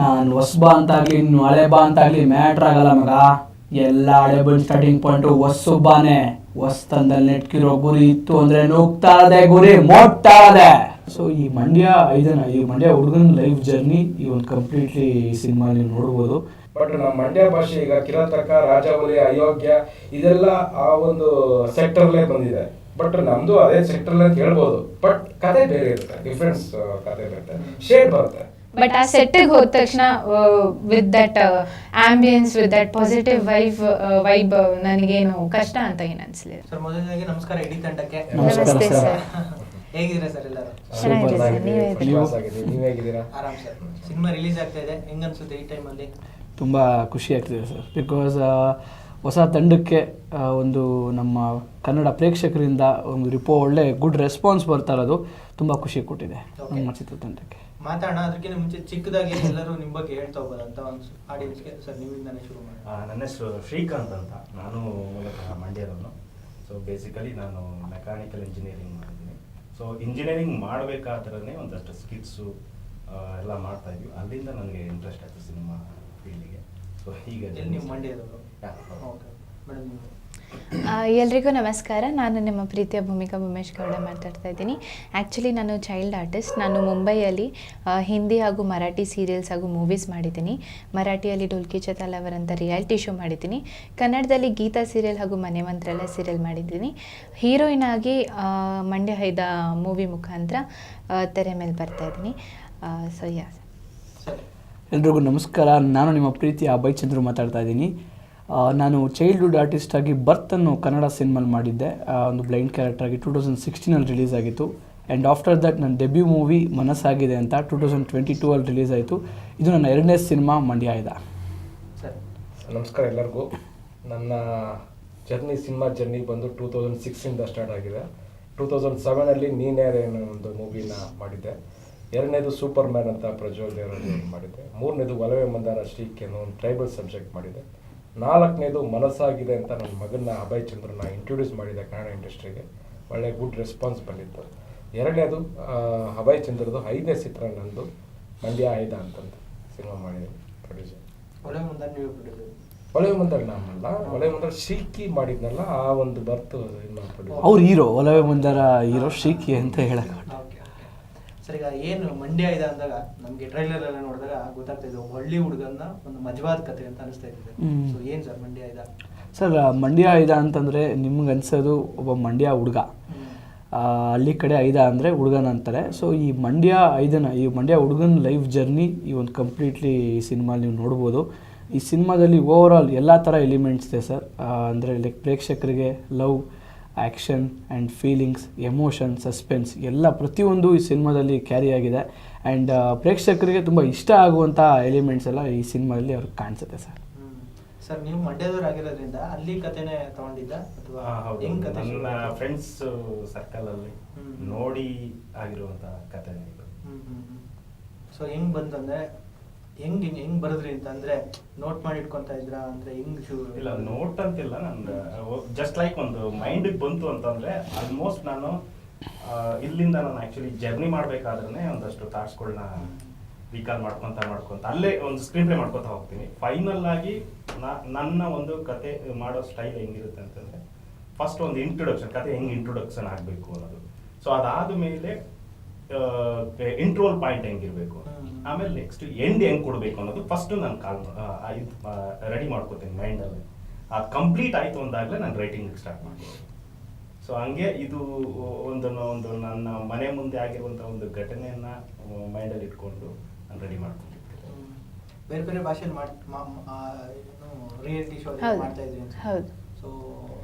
ನಾನು ಹೊಸಬಾ ಅಂತಾಗ್ಲಿ, ಇನ್ನು ಹಳೆ ಬಾ ಅಂತಾಗ್ಲಿ ಮ್ಯಾಟ್ರ್ ಆಗಲ್ಲ ಮಗ. ಎಲ್ಲ ಹಳೆ ಬಂದು ಸ್ಟಾರ್ಟಿಂಗ್ ಪಾಯಿಂಟು ಹೊಸಬಾನೆ ಹೊಸ್ತಂದಲ್ಲಿ ನೆಟ್ಕಿರೋ ಗುರಿ ಇತ್ತು ಅಂದ್ರೆ ನುಗ್ತಾ ಗುರಿ ಮೊಟ್ತಾ ಇದೆ ಸೊ ಈ ಮಂಡ್ಯ ಇದನ್ನ ಈ ಮಂಡ್ಯ ಹುಡುಗನ ಲೈಫ್ ಜರ್ನಿ ಈ ಒಂದು ಕಂಪ್ಲೀಟ್ಲಿ ಸಿನಿಮಾ ನೀವು ನೋಡ್ಬೋದು. ಬಟ್ ನಮ್ಮ ಮಂಡ್ಯ ಭಾಷೆ ಈಗ ಕಿರಾತಕ ರಾಜಾವಲಿ ಅಯೋಗ್ಯ, ಇದೆಲ್ಲ ಆ ಒಂದು ಸೆಕ್ಟರ್ಲೇ ಬಂದಿದೆ. ಬಟ್ ನಮ್ದು ಅದೇ ಸೆಕ್ಟರ್ ಅಂತ ಹೇಳ್ಬೋದು. ಬಟ್ ಕತೆ ಬೇರೆ ಇರುತ್ತೆ ಡಿಫ್ರೆನ್ಸ್ ಕತೆ ಇರುತ್ತೆ. ಶೇಡ್ ಬರುತ್ತೆ. ಬಟ್ ಆ ಸೆಟ್ಟಿಗೆ ಹೋದ ತಕ್ಷಣ with that ambiance with that positive wife vibe ನನಗೇನು ಕಷ್ಟ ಅಂತ ಏನು ಅನ್ಸಲಿಲ್ಲ. ಸರ್ ಮೊದಲನೇದಾಗಿ ನಮಸ್ಕಾರ ಇಡೀ ತಂಡಕ್ಕೆ. ನಮಸ್ತೆ ಸರ್. ಹೇಗಿದ್ದೀರಾ ಸರ್ ಎಲ್ಲರೂ? ನೀವೇ ಹೇಗಿದ್ದೀರಾ? ಆರಾಮ್ ಸರ್. ಸಿನಿಮಾ ರಿಲೀಸ್ ಆಗ್ತಾ ಇದೆ. ಹೆಂಗ ಅನ್ಸುತ್ತೆ ಈ ಟೈಮಲ್ಲಿ ತುಂಬ ಖುಷಿ ಆಗ್ತಿದೆ ಸರ್. ಬಿಕಾಸ್ ಹೊಸ ತಂಡಕ್ಕೆ ಒಂದು ನಮ್ಮ ಕನ್ನಡ ಪ್ರೇಕ್ಷಕರಿಂದ ಒಂದು ರಿಪೋ ಒಳ್ಳೆ ಗುಡ್ ರೆಸ್ಪಾನ್ಸ್ ಬರ್ತಾ ಇರೋದು ತುಂಬ ಖುಷಿ ಕೊಟ್ಟಿದೆ. ನಮ್ಮ ಚಿತ್ರತಂಡಕ್ಕೆ. ಮಾತಾಡೋಣ ಅದಕ್ಕಿಂತ ಮುಂಚೆ ಚಿಕ್ಕದಾಗಿ ಎಲ್ಲರೂ ನಿಮ್ಮ ಬಗ್ಗೆ ಹೇಳ್ತಾ ಹೋಗೋದಂತ ಅಂತ ಒಂದು ಆಡಿಯನ್ಸ್ಗೆ ಸರ್ ನಿಮ್ಮಿಂದಾನೇ ಶುರು ಮಾಡಿ ನನ್ನ ಹೆಸರು ಶ್ರೀಕಾಂತ್ ಅಂತ. ನಾನು ಮೂಲತಃ ಮಂಡ್ಯದವನು. ಸೊ ಬೇಸಿಕಲಿ ನಾನು ಮೆಕ್ಯಾನಿಕಲ್ ಇಂಜಿನಿಯರಿಂಗ್ ಮಾಡಿದ್ದೀನಿ. ಸೊ ಇಂಜಿನಿಯರಿಂಗ್ ಮಾಡಬೇಕಾದ್ರೇ ಒಂದಷ್ಟು ಸ್ಕಿಟ್ಸು ಎಲ್ಲ ಮಾಡ್ತಾ ಇದ್ವಿ. ಅಲ್ಲಿಂದ ನನಗೆ ಇಂಟ್ರೆಸ್ಟ್ ಆಯಿತು ಸಿನಿಮಾ ಫೀಲ್ಡಿಗೆ ಸೊ ಹೀಗೆ ನೀವು ಮಂಡ್ಯದವರು? ಓಕೆ. ಮೇಡಮ್ ಎಲ್ರಿಗೂ ನಮಸ್ಕಾರ. ನಾನು ನಿಮ್ಮ ಪ್ರೀತಿಯ ಭೂಮಿಕಾ ಉಮೇಶ್ ಗೌಡ ಮಾತಾಡ್ತಾ ಇದ್ದೀನಿ. ಆ್ಯಕ್ಚುಲಿ ನಾನು ಚೈಲ್ಡ್ ಆರ್ಟಿಸ್ಟ್ ನಾನು ಮುಂಬೈಯಲ್ಲಿ ಹಿಂದಿ ಹಾಗೂ ಮರಾಠಿ ಸೀರಿಯಲ್ಸ್ ಹಾಗೂ ಮೂವೀಸ್ ಮಾಡಿದ್ದೀನಿ. ಮರಾಠಿಯಲ್ಲಿ ಢೋಲ್ಕಿ ಚತಾಲ್ ಅವರಂತ ರಿಯಾಲಿಟಿ ಶೋ ಮಾಡಿದ್ದೀನಿ. ಕನ್ನಡದಲ್ಲಿ ಗೀತಾ ಸೀರಿಯಲ್ ಹಾಗೂ ಮನೆ ಮಂತ್ರಾಲಯ ಸೀರಿಯಲ್ ಮಾಡಿದ್ದೀನಿ. ಹೀರೋಯಿನ್ ಆಗಿ ಮಂಡ್ಯ ಹೈದ ಮೂವಿ ಮುಖಾಂತರ ತೆರೆ ಮೇಲೆ ಬರ್ತಾ ಇದ್ದೀನಿ. ಸೊ ಯಾ ಎಲ್ರಿಗೂ ನಮಸ್ಕಾರ. ನಾನು ನಿಮ್ಮ ಪ್ರೀತಿ ಅಭಯ್ ಚಂದ್ರು ಮಾತಾಡ್ತಾ ಇದ್ದೀನಿ. ನಾನು ಚೈಲ್ಡ್ಹುಡ್ ಆರ್ಟಿಸ್ಟ್ ಆಗಿ ಬರ್ತ್ ಅನ್ನು ಕನ್ನಡ ಸಿನಿಮಲ್ ಮಾಡಿದ್ದೆ. ಒಂದು ಬ್ಲೈಂಡ್ ಕ್ಯಾರೆಕ್ಟರ್ ಆಗಿ ಟೂ ತೌಸಂಡ್ ಸಿಕ್ಸ್ಟೀನಲ್ಲಿ ರಿಲೀಸ್ ಆಗಿತ್ತು. ಆ್ಯಂಡ್ ಆಫ್ಟರ್ ದಟ್ ನನ್ನ ಡೆಬ್ಯೂ ಮೂವಿ ಮನಸ್ಸಾಗಿದೆ ಅಂತ ಟೂ ತೌಸಂಡ್ ಟ್ವೆಂಟಿ ಟೂ ಅಲ್ಲಿ ರಿಲೀಸ್ ಆಯಿತು. ಇದು ನನ್ನ ಎರಡನೇ ಸಿನಿಮಾ ಮಂಡ್ಯ ಇದೆ. ಸರ್. ನಮಸ್ಕಾರ ಎಲ್ಲರಿಗೂ. ನನ್ನ ಜರ್ನಿ ಸಿನಿಮಾ ಜರ್ನಿ ಬಂದು ಟೂ ತೌಸಂಡ್ ಸಿಕ್ಸಿಂದ ಸ್ಟಾರ್ಟ್ ಆಗಿದೆ. ಟೂ ತೌಸಂಡ್ ಸೆವೆನಲ್ಲಿ ನೀನೇ ಅನ್ನೋ ಒಂದು ಮೂವಿನ ಮಾಡಿದ್ದೆ. ಎರಡನೇದು ಸೂಪರ್ ಮ್ಯಾನ್ ಅಂತ ಪ್ರಜ್ವಲ್ ಮಾಡಿದ್ದೆ. ಮೂರನೇದು ಒಲವೆ ಮಂದಾರ ಶ್ರೀಕ್ ಅನ್ನೋ ಒಂದು ಟ್ರೈಬಲ್ ಸಬ್ಜೆಕ್ಟ್ ಮಾಡಿದ್ದೆ. ನಾಲ್ಕನೇದು ಮನಸ್ಸಾಗಿದೆ ಅಂತ ನನ್ನ ಮಗನ ಅಭಯ್ ಚಂದ್ರನ ಇಂಟ್ರೊಡ್ಯೂಸ್ ಮಾಡಿದೆ ಕನ್ನಡ ಇಂಡಸ್ಟ್ರಿಗೆ ಒಳ್ಳೆ ಗುಡ್ ರೆಸ್ಪಾನ್ಸ್ ಬಂದಿತ್ತು. ಎರಡನೇದು ಅಭಯ್ ಚಂದ್ರದು ಐದನೇ ಚಿತ್ರ ನಂದು ಮಂಡ್ಯ ಆಯ್ದ ಅಂತಂದು ಸಿನಿಮಾ ಮಾಡಿದೆ ಪ್ರೊಡ್ಯೂಸರ್ ಒಳ್ಳೆ ಒಳೆ ಮುಂದರ್ ನಾಮಲ್ಲ ಒಳೆ ಮುಂದರ್ ಶೀಕಿ ಮಾಡಿದ್ನಲ್ಲ ಆ ಒಂದು ಬರ್ತು ಅವ್ರ ಹೀರೋ ಒಲವೆ ಮುಂದರ ಹೀರೋ ಶೀಕಿ ಅಂತ ಹೇಳಕ್ಕೆ ಸರ್ ಈಗ ಏನು ಮಂಡ್ಯ ಇದೆ ಅಂದಾಗ ನಮಗೆ ಟ್ರೈಲರ್ ಎಲ್ಲ ನೋಡಿದಾಗ ಗೊತ್ತಾಗ್ತಾ ಇದೆ ಹಳ್ಳಿ ಹುಡುಗನ ಒಂದು ಮಜವಾದ ಕತೆ ಅಂತ ಅನಿಸ್ತಾ ಇದೆ. ಸೊ ಏನು ಸರ್ ಮಂಡ್ಯ ಇದೆ? ಸರ್ ಮಂಡ್ಯ ಐದ ಅಂತಂದರೆ ನಿಮ್ಗೆ ಅನ್ಸೋದು ಒಬ್ಬ ಮಂಡ್ಯ ಹುಡುಗ. ಹಳ್ಳಿ ಕಡೆ ಐದ ಅಂದರೆ ಹುಡುಗನ ಅಂತಾರೆ. ಸೊ ಈ ಮಂಡ್ಯ ಐದನ ಈ ಮಂಡ್ಯ ಹುಡುಗನ ಲೈಫ್ ಜರ್ನಿ ಈ ಒಂದು ಕಂಪ್ಲೀಟ್ಲಿ ಈ ಸಿನಿಮಾ ನೀವು ನೋಡ್ಬೋದು. ಈ ಸಿನಿಮಾದಲ್ಲಿ ಓವರ್ ಆಲ್ ಎಲ್ಲ ಥರ ಎಲಿಮೆಂಟ್ಸ್ ಇದೆ ಸರ್. ಅಂದರೆ ಲೈಕ್ ಪ್ರೇಕ್ಷಕರಿಗೆ love action and feelings emotion suspense ಎಲ್ಲ ಪ್ರತಿಯೊಂದು ಈ ಸಿನಿಮಾದಲ್ಲಿ ಕ್ಯಾರಿ ಆಗಿದೆ. ಆ್ಯಂಡ್ ಪ್ರೇಕ್ಷಕರಿಗೆ ತುಂಬ ಇಷ್ಟ ಆಗುವಂಥ ಎಲಿಮೆಂಟ್ಸ್ ಎಲ್ಲ ಈ ಸಿನಿಮಾದಲ್ಲಿ ಅವ್ರಿಗೆ ಕಾಣಿಸುತ್ತೆ ಸರ್. ಸರ್ ನೀವು ಮಂಡ್ಯದವರಾಗಿರೋದ್ರಿಂದ ಅಲ್ಲಿ ಕಥೆನೇ ತಗೊಂಡಿದ್ದ ಅಥವಾ ಹೆಂಗ್ ಕತೆ ಶುರು ನನ್ನ ಫ್ರೆಂಡ್ಸ್ ಸರ್ಕಲ್ ಅಲ್ಲಿ ನೋಡಿ ಆಗಿರುವಂತ ಕಥೆ ಸೊ ಹೆಂಗ್ ಬಂತಂದ್ರೆ ಹೆಂಗ್ ಹೆಂಗ್ ಹೆಂಗ್ ಬರದ್ರಿ ಅಂತ ಅಂದ್ರೆ ನೋಟ್ ಮಾಡಿ ಇಟ್ಕೊಂತ ಇದ್ರ ಅಂದ್ರೆ ಹೆಂಗ್ ಇಲ್ಲ ನೋಟ್ ಅಂತಿಲ್ಲ ನಂದು ಜಸ್ಟ್ ಲೈಕ್ ಒಂದು ಮೈಂಡ್ ಬಂತು ಅಂತಂದ್ರೆ ಆಲ್ಮೋಸ್ಟ್ ನಾನು ಇಲ್ಲಿಂದ ನಾನು ಆಕ್ಚುಲಿ ಜರ್ನಿ ಮಾಡ್ಬೇಕಾದ್ರೆ ಒಂದಷ್ಟು ಥಾಟ್ಸ್ಗಳನ್ನ ರೀಕಾಲ್ ಮಾಡ್ಕೊಂತ ಮಾಡ್ಕೊಂತ, ಅಲ್ಲೇ ಒಂದು ಸ್ಕ್ರೀನ್ ಪ್ಲೇ ಮಾಡ್ಕೊತಾ ಹೋಗ್ತೀನಿ. ಫೈನಲ್ ಆಗಿ ನಾ- ನನ್ನ ಒಂದು ಕತೆ ಮಾಡೋ ಸ್ಟೈಲ್ ಹೆಂಗಿರುತ್ತೆ ಅಂತಂದ್ರೆ ಫಸ್ಟ್ ಒಂದು ಇಂಟ್ರೊಡಕ್ಷನ್ ಕತೆ ಹೆಂಗ್ ಇಂಟ್ರೊಡಕ್ಷನ್ ಆಗಬೇಕು ಅನ್ನೋದು. ಸೊ ಅದಾದ ಮೇಲೆ ಇಂಟ್ರೋಲ್ ಪಾಯಿಂಟ್ ಹೆಂಗಿರ್ಬೇಕು. ಆಮೇಲೆ ನೆಕ್ಸ್ಟ್ ಎಂಡ್ ಹೆಂಗ್ ಕೊಡಬೇಕು ಅನ್ನೋದು ಫಸ್ಟ್ ನಾನು ಕಾಲ್ ರೆಡಿ ಮಾಡ್ಕೋತೀನಿ ಮೈಂಡಲ್ಲಿ ಅದು ಕಂಪ್ಲೀಟ್ ಆಯ್ತು ಅಂದಾಗಲೇ ನಾನು ರೈಟಿಂಗ್ ಸ್ಟಾರ್ಟ್ ಮಾಡ್ತೀನಿ ಸೊ ಹಂಗೆ ಇದು ಒಂದು ಒಂದು ನನ್ನ ಮನೆ ಮುಂದೆ ಆಗಿರುವಂಥ ಒಂದು ಘಟನೆಯನ್ನ ಮೈಂಡಲ್ಲಿ ಇಟ್ಕೊಂಡು ನಾನು ರೆಡಿ ಮಾಡ್ಕೊಂಡು ಬೇರೆ ಬೇರೆ ಭಾಷೆಯಲ್ಲಿ ರಿಯಾಲಿಟಿ ಶೋ. ಮಾಡ್ತಾ ಇದ್ರಿ ಹೌದು. ಸೊ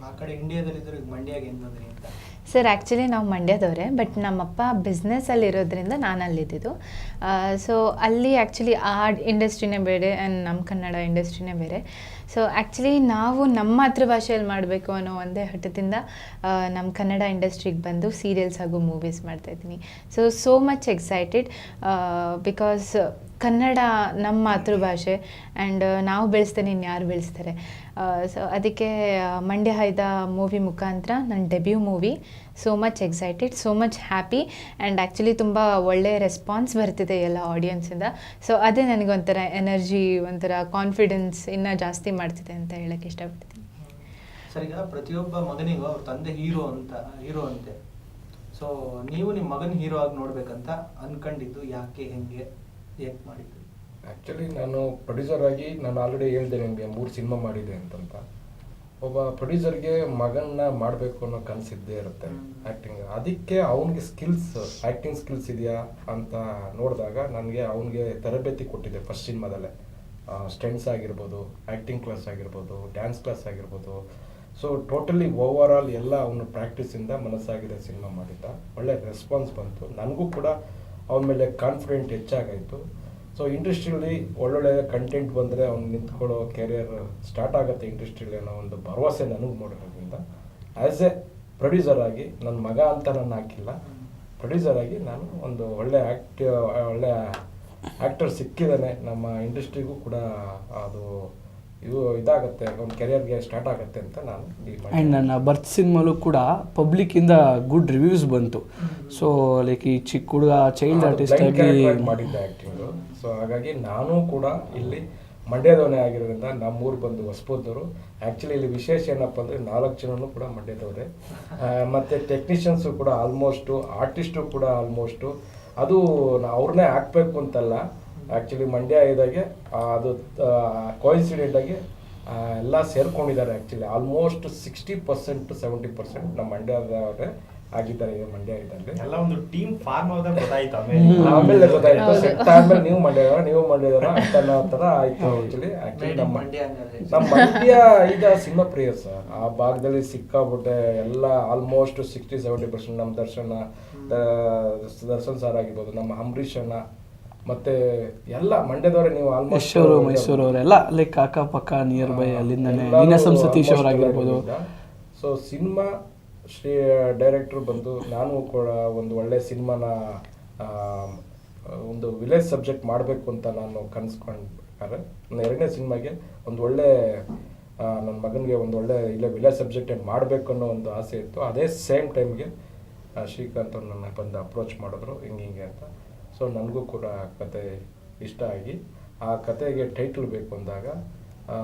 ಆ ಕಡೆ ಇಂಡಿಯಾದಲ್ಲಿ ಇದ್ರೆ ಈಗ ಮಂಡ್ಯಗೆ ಹೆಂಗ್ ಬಂದ್ರಿ ಅಂತ ಸರ್ ಆ್ಯಕ್ಚುಲಿ ನಾವು ಮಂಡ್ಯದವರೇ ಬಟ್ ನಮ್ಮಪ್ಪ ಬಿಸ್ನೆಸ್ಸಲ್ಲಿ ಇರೋದ್ರಿಂದ ನಾನು ಅಲ್ಲಿದ್ದಿದ್ದು ಸೊ ಅಲ್ಲಿ ಆ್ಯಕ್ಚುಲಿ ಆ ಇಂಡಸ್ಟ್ರಿನೇ ಬೇರೆ ಆ್ಯಂಡ್ ನಮ್ಮ ಕನ್ನಡ ಇಂಡಸ್ಟ್ರಿನೇ ಬೇರೆ. ಸೊ ಆ್ಯಕ್ಚುಲಿ ನಾವು ನಮ್ಮ ಮಾತೃಭಾಷೆಯಲ್ಲಿ ಮಾಡಬೇಕು ಅನ್ನೋ ಒಂದೇ ಹಠದಿಂದ ನಮ್ಮ ಕನ್ನಡ ಇಂಡಸ್ಟ್ರಿಗೆ ಬಂದು ಸೀರಿಯಲ್ಸ್ ಹಾಗೂ ಮೂವೀಸ್ ಮಾಡ್ತಾಯಿದ್ದೀನಿ so so much excited because Kannada ನಮ್ಮ ಮಾತೃಭಾಷೆ ಆ್ಯಂಡ್ ನಾವು ಬೆಳೆಸ್ತೇನೆ ಇನ್ಯಾರು ಬೆಳೆಸ್ತಾರೆ. ಸೊ ಅದಕ್ಕೆ ಮಂಡ್ಯ ಹೈದ ಮೂವಿ ಮುಖಾಂತರ ನನ್ನ debut movie so much excited so much happy and actually ತುಂಬ ಒಳ್ಳೆಯ ರೆಸ್ಪಾನ್ಸ್ ಬರ್ತಿದೆ ಎಲ್ಲ ಆಡಿಯನ್ಸಿಂದ ಸೊ ಅದೇ ನನಗೊಂಥರ ಎನರ್ಜಿ ಒಂಥರ ಕಾನ್ಫಿಡೆನ್ಸ್ ಇನ್ನೂ ಜಾಸ್ತಿ ಮಾಡ್ತಿದೆ ಅಂತ ಹೇಳಕ್ಕೆ ಇಷ್ಟಪಡ್ತೀನಿ. ಸರಿ ಪ್ರತಿಯೊಬ್ಬ ಮಗನಿಗೂ ಅವ್ರ ತಂದೆ ಹೀರೋ ಅಂತ ಹೀರೋ ಅಂತೆ. ಸೊ ನೀವು ನಿಮ್ಮ ಮಗನ ಹೀರೋ ಆಗಿ ನೋಡ್ಬೇಕಂತ ಅನ್ಕೊಂಡಿದ್ದು ಯಾಕೆ, ಹೆಂಗೆ ಯಾಕೆ ಮಾಡಿದ್ದು? ಆ್ಯಕ್ಚುಲಿ ನಾನು ಪ್ರೊಡ್ಯೂಸರ್ ಆಗಿ ನಾನು ಆಲ್ರೆಡಿ ಹೇಳಿದೆ ನಿಮಗೆ ಮೂರು ಸಿನಿಮಾ ಮಾಡಿದೆ ಅಂತಂತ. ಒಬ್ಬ ಪ್ರೊಡ್ಯೂಸರ್ಗೆ ಮಗನ್ನ ಮಾಡಬೇಕು ಅನ್ನೋ ಕನಸಿದ್ದೇ ಇರುತ್ತೆ. ಆ್ಯಕ್ಟಿಂಗ್ ಅದಕ್ಕೆ ಅವನಿಗೆ ಸ್ಕಿಲ್ಸ್ ಆ್ಯಕ್ಟಿಂಗ್ ಸ್ಕಿಲ್ಸ್ ಇದೆಯಾ ಅಂತ ನೋಡಿದಾಗ ನನಗೆ ಅವನಿಗೆ ತರಬೇತಿ ಕೊಟ್ಟಿದ್ದೆ ಫಸ್ಟ್ ಸಿನಿಮಾದಲ್ಲೇ ಸ್ಟೆಂಟ್ಸ್ ಆಗಿರ್ಬೋದು ಆ್ಯಕ್ಟಿಂಗ್ ಕ್ಲಾಸ್ ಆಗಿರ್ಬೋದು ಡ್ಯಾನ್ಸ್ ಕ್ಲಾಸ್ ಆಗಿರ್ಬೋದು. ಸೊ ಟೋಟಲಿ ಓವರ್ ಆಲ್ ಎಲ್ಲ ಅವನು ಪ್ರಾಕ್ಟೀಸಿಂದ ಮನಸ್ಸಾಗಿದೆ ಸಿನಿಮಾ ಮಾಡಿದ್ದ. ಒಳ್ಳೆ ರೆಸ್ಪಾನ್ಸ್ ಬಂತು. ನನಗೂ ಕೂಡ ಅವನ ಮೇಲೆ ಕಾನ್ಫಿಡೆಂಟ್ ಹೆಚ್ಚಾಗಾಯಿತು. ಸೊ ಇಂಡಸ್ಟ್ರಿಯಲ್ಲಿ ಒಳ್ಳೊಳ್ಳೆ ಕಂಟೆಂಟ್ ಬಂದರೆ ಅವ್ನು ನಿಂತ್ಕೊಳ್ಳೋ ಕೆರಿಯರ್ ಸ್ಟಾರ್ಟ್ ಆಗುತ್ತೆ ಇಂಡಸ್ಟ್ರಿಯಲ್ಲಿ ಅನ್ನೋ ಒಂದು ಭರವಸೆ ನನಗೆ ಮಾಡಿರೋದ್ರಿಂದ. ಆ್ಯಸ್ ಎ ಪ್ರೊಡ್ಯೂಸರ್ ಆಗಿ ನನ್ನ ಮಗ ಅಂತ ನಾನು ಹಾಕಿಲ್ಲ. ಪ್ರೊಡ್ಯೂಸರ್ ಆಗಿ ನಾನು ಒಂದು ಒಳ್ಳೆ ಆ್ಯಕ್ಟಿವ್ ಒಳ್ಳೆ ಆ್ಯಕ್ಟರ್ ಸಿಕ್ಕಿದ್ದಾನೆ. ನಮ್ಮ ಇಂಡಸ್ಟ್ರಿಗೂ ಕೂಡ ಅದು ಇವು ಇದಾಗುತ್ತೆ ಒಂದು ಕೆರಿಯರ್ಗೆ ಸ್ಟಾರ್ಟ್ ಆಗುತ್ತೆ ಅಂತ ನಾನು ಆ್ಯಂಡ್ ನನ್ನ ಬರ್ತ್ ಸಿನಿಮಾಲು ಕೂಡ ಪಬ್ಲಿಕ್ಕಿಂದ ಗುಡ್ ರಿವ್ಯೂಸ್ ಬಂತು. ಸೊ ಲೈಕ್ ಈ ಚಿಕ್ಕ ಹುಡುಗ ಚೈಲ್ಡ್ ಆರ್ಟಿಸ್ಟ್ ಆಗಿ ಮಾಡಿದ್ದೆ ಆ್ಯಕ್ಟಿಂಗು ಸೊ ಹಾಗಾಗಿ ನಾನು ಕೂಡ ಇಲ್ಲಿ ಮಂಡ್ಯದವನೇ ಆಗಿರೋದ್ರಿಂದ ನಮ್ಮೂರು ಬಂದು ಹೊಸಪೋದವರು ಆ್ಯಕ್ಚುಲಿ ಇಲ್ಲಿ ವಿಶೇಷ ಏನಪ್ಪ ಅಂದರೆ ನಾಲ್ಕು ಜನನು ಕೂಡ ಮಂಡ್ಯದವರೇ ಮತ್ತು ಮತ್ತೆ ಟೆಕ್ನಿಷಿಯನ್ಸು ಕೂಡ ಆಲ್ಮೋಸ್ಟು ಆರ್ಟಿಸ್ಟು ಕೂಡ ಆಲ್ಮೋಸ್ಟು ಅದು ನಾ- ಅವ್ರನ್ನೇ ಹಾಕ್ಬೇಕು ಅಂತಲ್ಲ. ಆ್ಯಕ್ಚುಲಿ ಮಂಡ್ಯ ಇದಾಗೆ ಅದು ಕೋಇನ್ಸಿಡೆಂಟ್ ಆಗಿ ಎಲ್ಲ ಸೇರ್ಕೊಂಡಿದ್ದಾರೆ actually almost sixty percent seventy percent ನಮ್ಮ ಮಂಡ್ಯದವರೇ ಆಗಿದ್ದಾರೆ ಈಗ ಮಂಡ್ಯ ಇದ್ದಲ್ಲಿ ಎಲ್ಲ ಒಂದು ಟೀಮ್ ಫಾರ್ಮ್ ಆದಾಗ ಗೊತ್ತಾಯ್ತು ಆಮೇಲೆ. ಗೊತ್ತಾಯ್ತು. ಸೆಟ್ ಆದ್ಮೇಲೆ ನೀವು ಮಂಡ್ಯದವರ ನೀವು ಮಂಡ್ಯದವರ ಅಂತ ಅನ್ನೋ ಥರ ಆಯ್ತು ಆ್ಯಕ್ಚುಲಿ ಆ್ಯಕ್ಚುಲಿ ನಮ್ಮ ಮಂಡ್ಯ. ನಮ್ಮ ಮಂಡ್ಯ ಈಗ ಸಿನಿಮಾ ಪ್ರಿಯ ಸರ್ ಆ ಭಾಗದಲ್ಲಿ ಸಿಕ್ಕಾಬಿಟ್ಟೆ ಎಲ್ಲ ಆಲ್ಮೋಸ್ಟ್ ಸಿಕ್ಸ್ಟಿ ಸೆವೆಂಟಿ ಪರ್ಸೆಂಟ್ ನಮ್ಮ ದರ್ಶನ ದರ್ಶನ್ ಸರ್ ಆಗಿರ್ಬೋದು ನಮ್ಮ ಅಂಬರೀಷ್ ಅಣ್ಣ ಮತ್ತೆ ಎಲ್ಲ ಮಂಡ್ಯದವರೇ ನೀವು ಆಲ್ಮೋಸ್ಟ್ ಯಶೂರು ಮೈಸೂರು ಅವರೆಲ್ಲ ಲೈಕ್ ಅಕ್ಕಪಕ್ಕ ನಿಯರ್ ಬೈ ಅಲ್ಲಿಂದನೇ ನೀನಾಸಂ ಸತೀಶ್ ಅವರಾಗಿರ್ಬೋದು ಸೊ ಸಿನಿಮಾ ಶ್ರೀ ಡೈರೆಕ್ಟರ್ ಬಂದು ನಾನು ಕೂಡ ಒಂದು ಒಳ್ಳೆ ಸಿನಿಮಾನ ಒಂದು ವಿಲೇಜ್ ಸಬ್ಜೆಕ್ಟ್ ಮಾಡಬೇಕು ಅಂತ ನಾನು ಕನ್ಸ್ಕೊಂಡ್ರೆ ನನ್ನ ಎರಡನೇ ಸಿನಿಮಾಗೆ ಒಂದು ಒಳ್ಳೆ ನನ್ನ ಮಗನಿಗೆ ಒಂದು ಒಳ್ಳೆ ಇಲ್ಲೇ ವಿಲೇಜ್ ಸಬ್ಜೆಕ್ಟ್ ಮಾಡಬೇಕು ಅನ್ನೋ ಒಂದು ಆಸೆ ಇತ್ತು. ಅದೇ ಸೇಮ್ ಟೈಮ್ಗೆ ಶ್ರೀಕಾಂತ್ ಅವ್ರು ನನ್ನ ಬಂದು ಅಪ್ರೋಚ್ ಮಾಡಿದ್ರು ಹಿಂಗೆ ಹಿಂಗೆ ಅಂತ. ಸೊ ನನಗೂ ಕೂಡ ಆ ಕತೆ ಇಷ್ಟ ಆಗಿ ಆ ಕತೆಗೆ ಟೈಟ್ಲ್ ಬೇಕು ಅಂದಾಗ ಆ,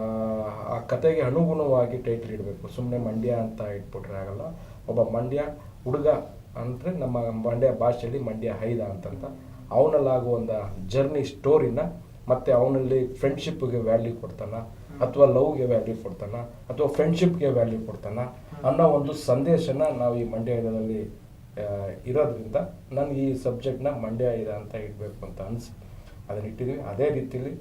ಕತೆಗೆ ಅನುಗುಣವಾಗಿ ಟೈಟ್ಲ್ ಇಡಬೇಕು. ಸುಮ್ಮನೆ ಮಂಡ್ಯ ಅಂತ ಇಟ್ಬಿಟ್ರೆ ಆಗಲ್ಲ. ಒಬ್ಬ ಮಂಡ್ಯ ಹುಡುಗ ಅಂದರೆ ನಮ್ಮ ಮಂಡ್ಯ ಭಾಷೆಯಲ್ಲಿ ಮಂಡ್ಯ ಹೈದ ಅಂತಂತ. ಅವನಲ್ಲಾಗುವಂಥ ಜರ್ನಿ ಸ್ಟೋರಿನ ಮತ್ತು ಅವನಲ್ಲಿ ಫ್ರೆಂಡ್ಶಿಪ್ಗೆ ವ್ಯಾಲ್ಯೂ ಕೊಡ್ತಾನ ಅಥವಾ ಲವ್ಗೆ ವ್ಯಾಲ್ಯೂ ಕೊಡ್ತಾನ ಅಥವಾ ಫ್ರೆಂಡ್ಶಿಪ್ಗೆ ವ್ಯಾಲ್ಯೂ ಕೊಡ್ತಾನ ಅನ್ನೋ ಒಂದು ಸಂದೇಶನ ನಾವು ಈ ಮಂಡ್ಯದಲ್ಲಿ ಇರೋದ್ರಿಂದ ನನಗೆ ಈ ಸಬ್ಜೆಕ್ಟ್ನ ಮಂಡ್ಯ ಇದೆ ಅಂತ ಇಡಬೇಕು ಅಂತ ಅನಿಸಿ, ಅದನ್ನ ಇಟ್ಟಿದ್ದೀವಿ ಅದೇ ರೀತಿಲಿ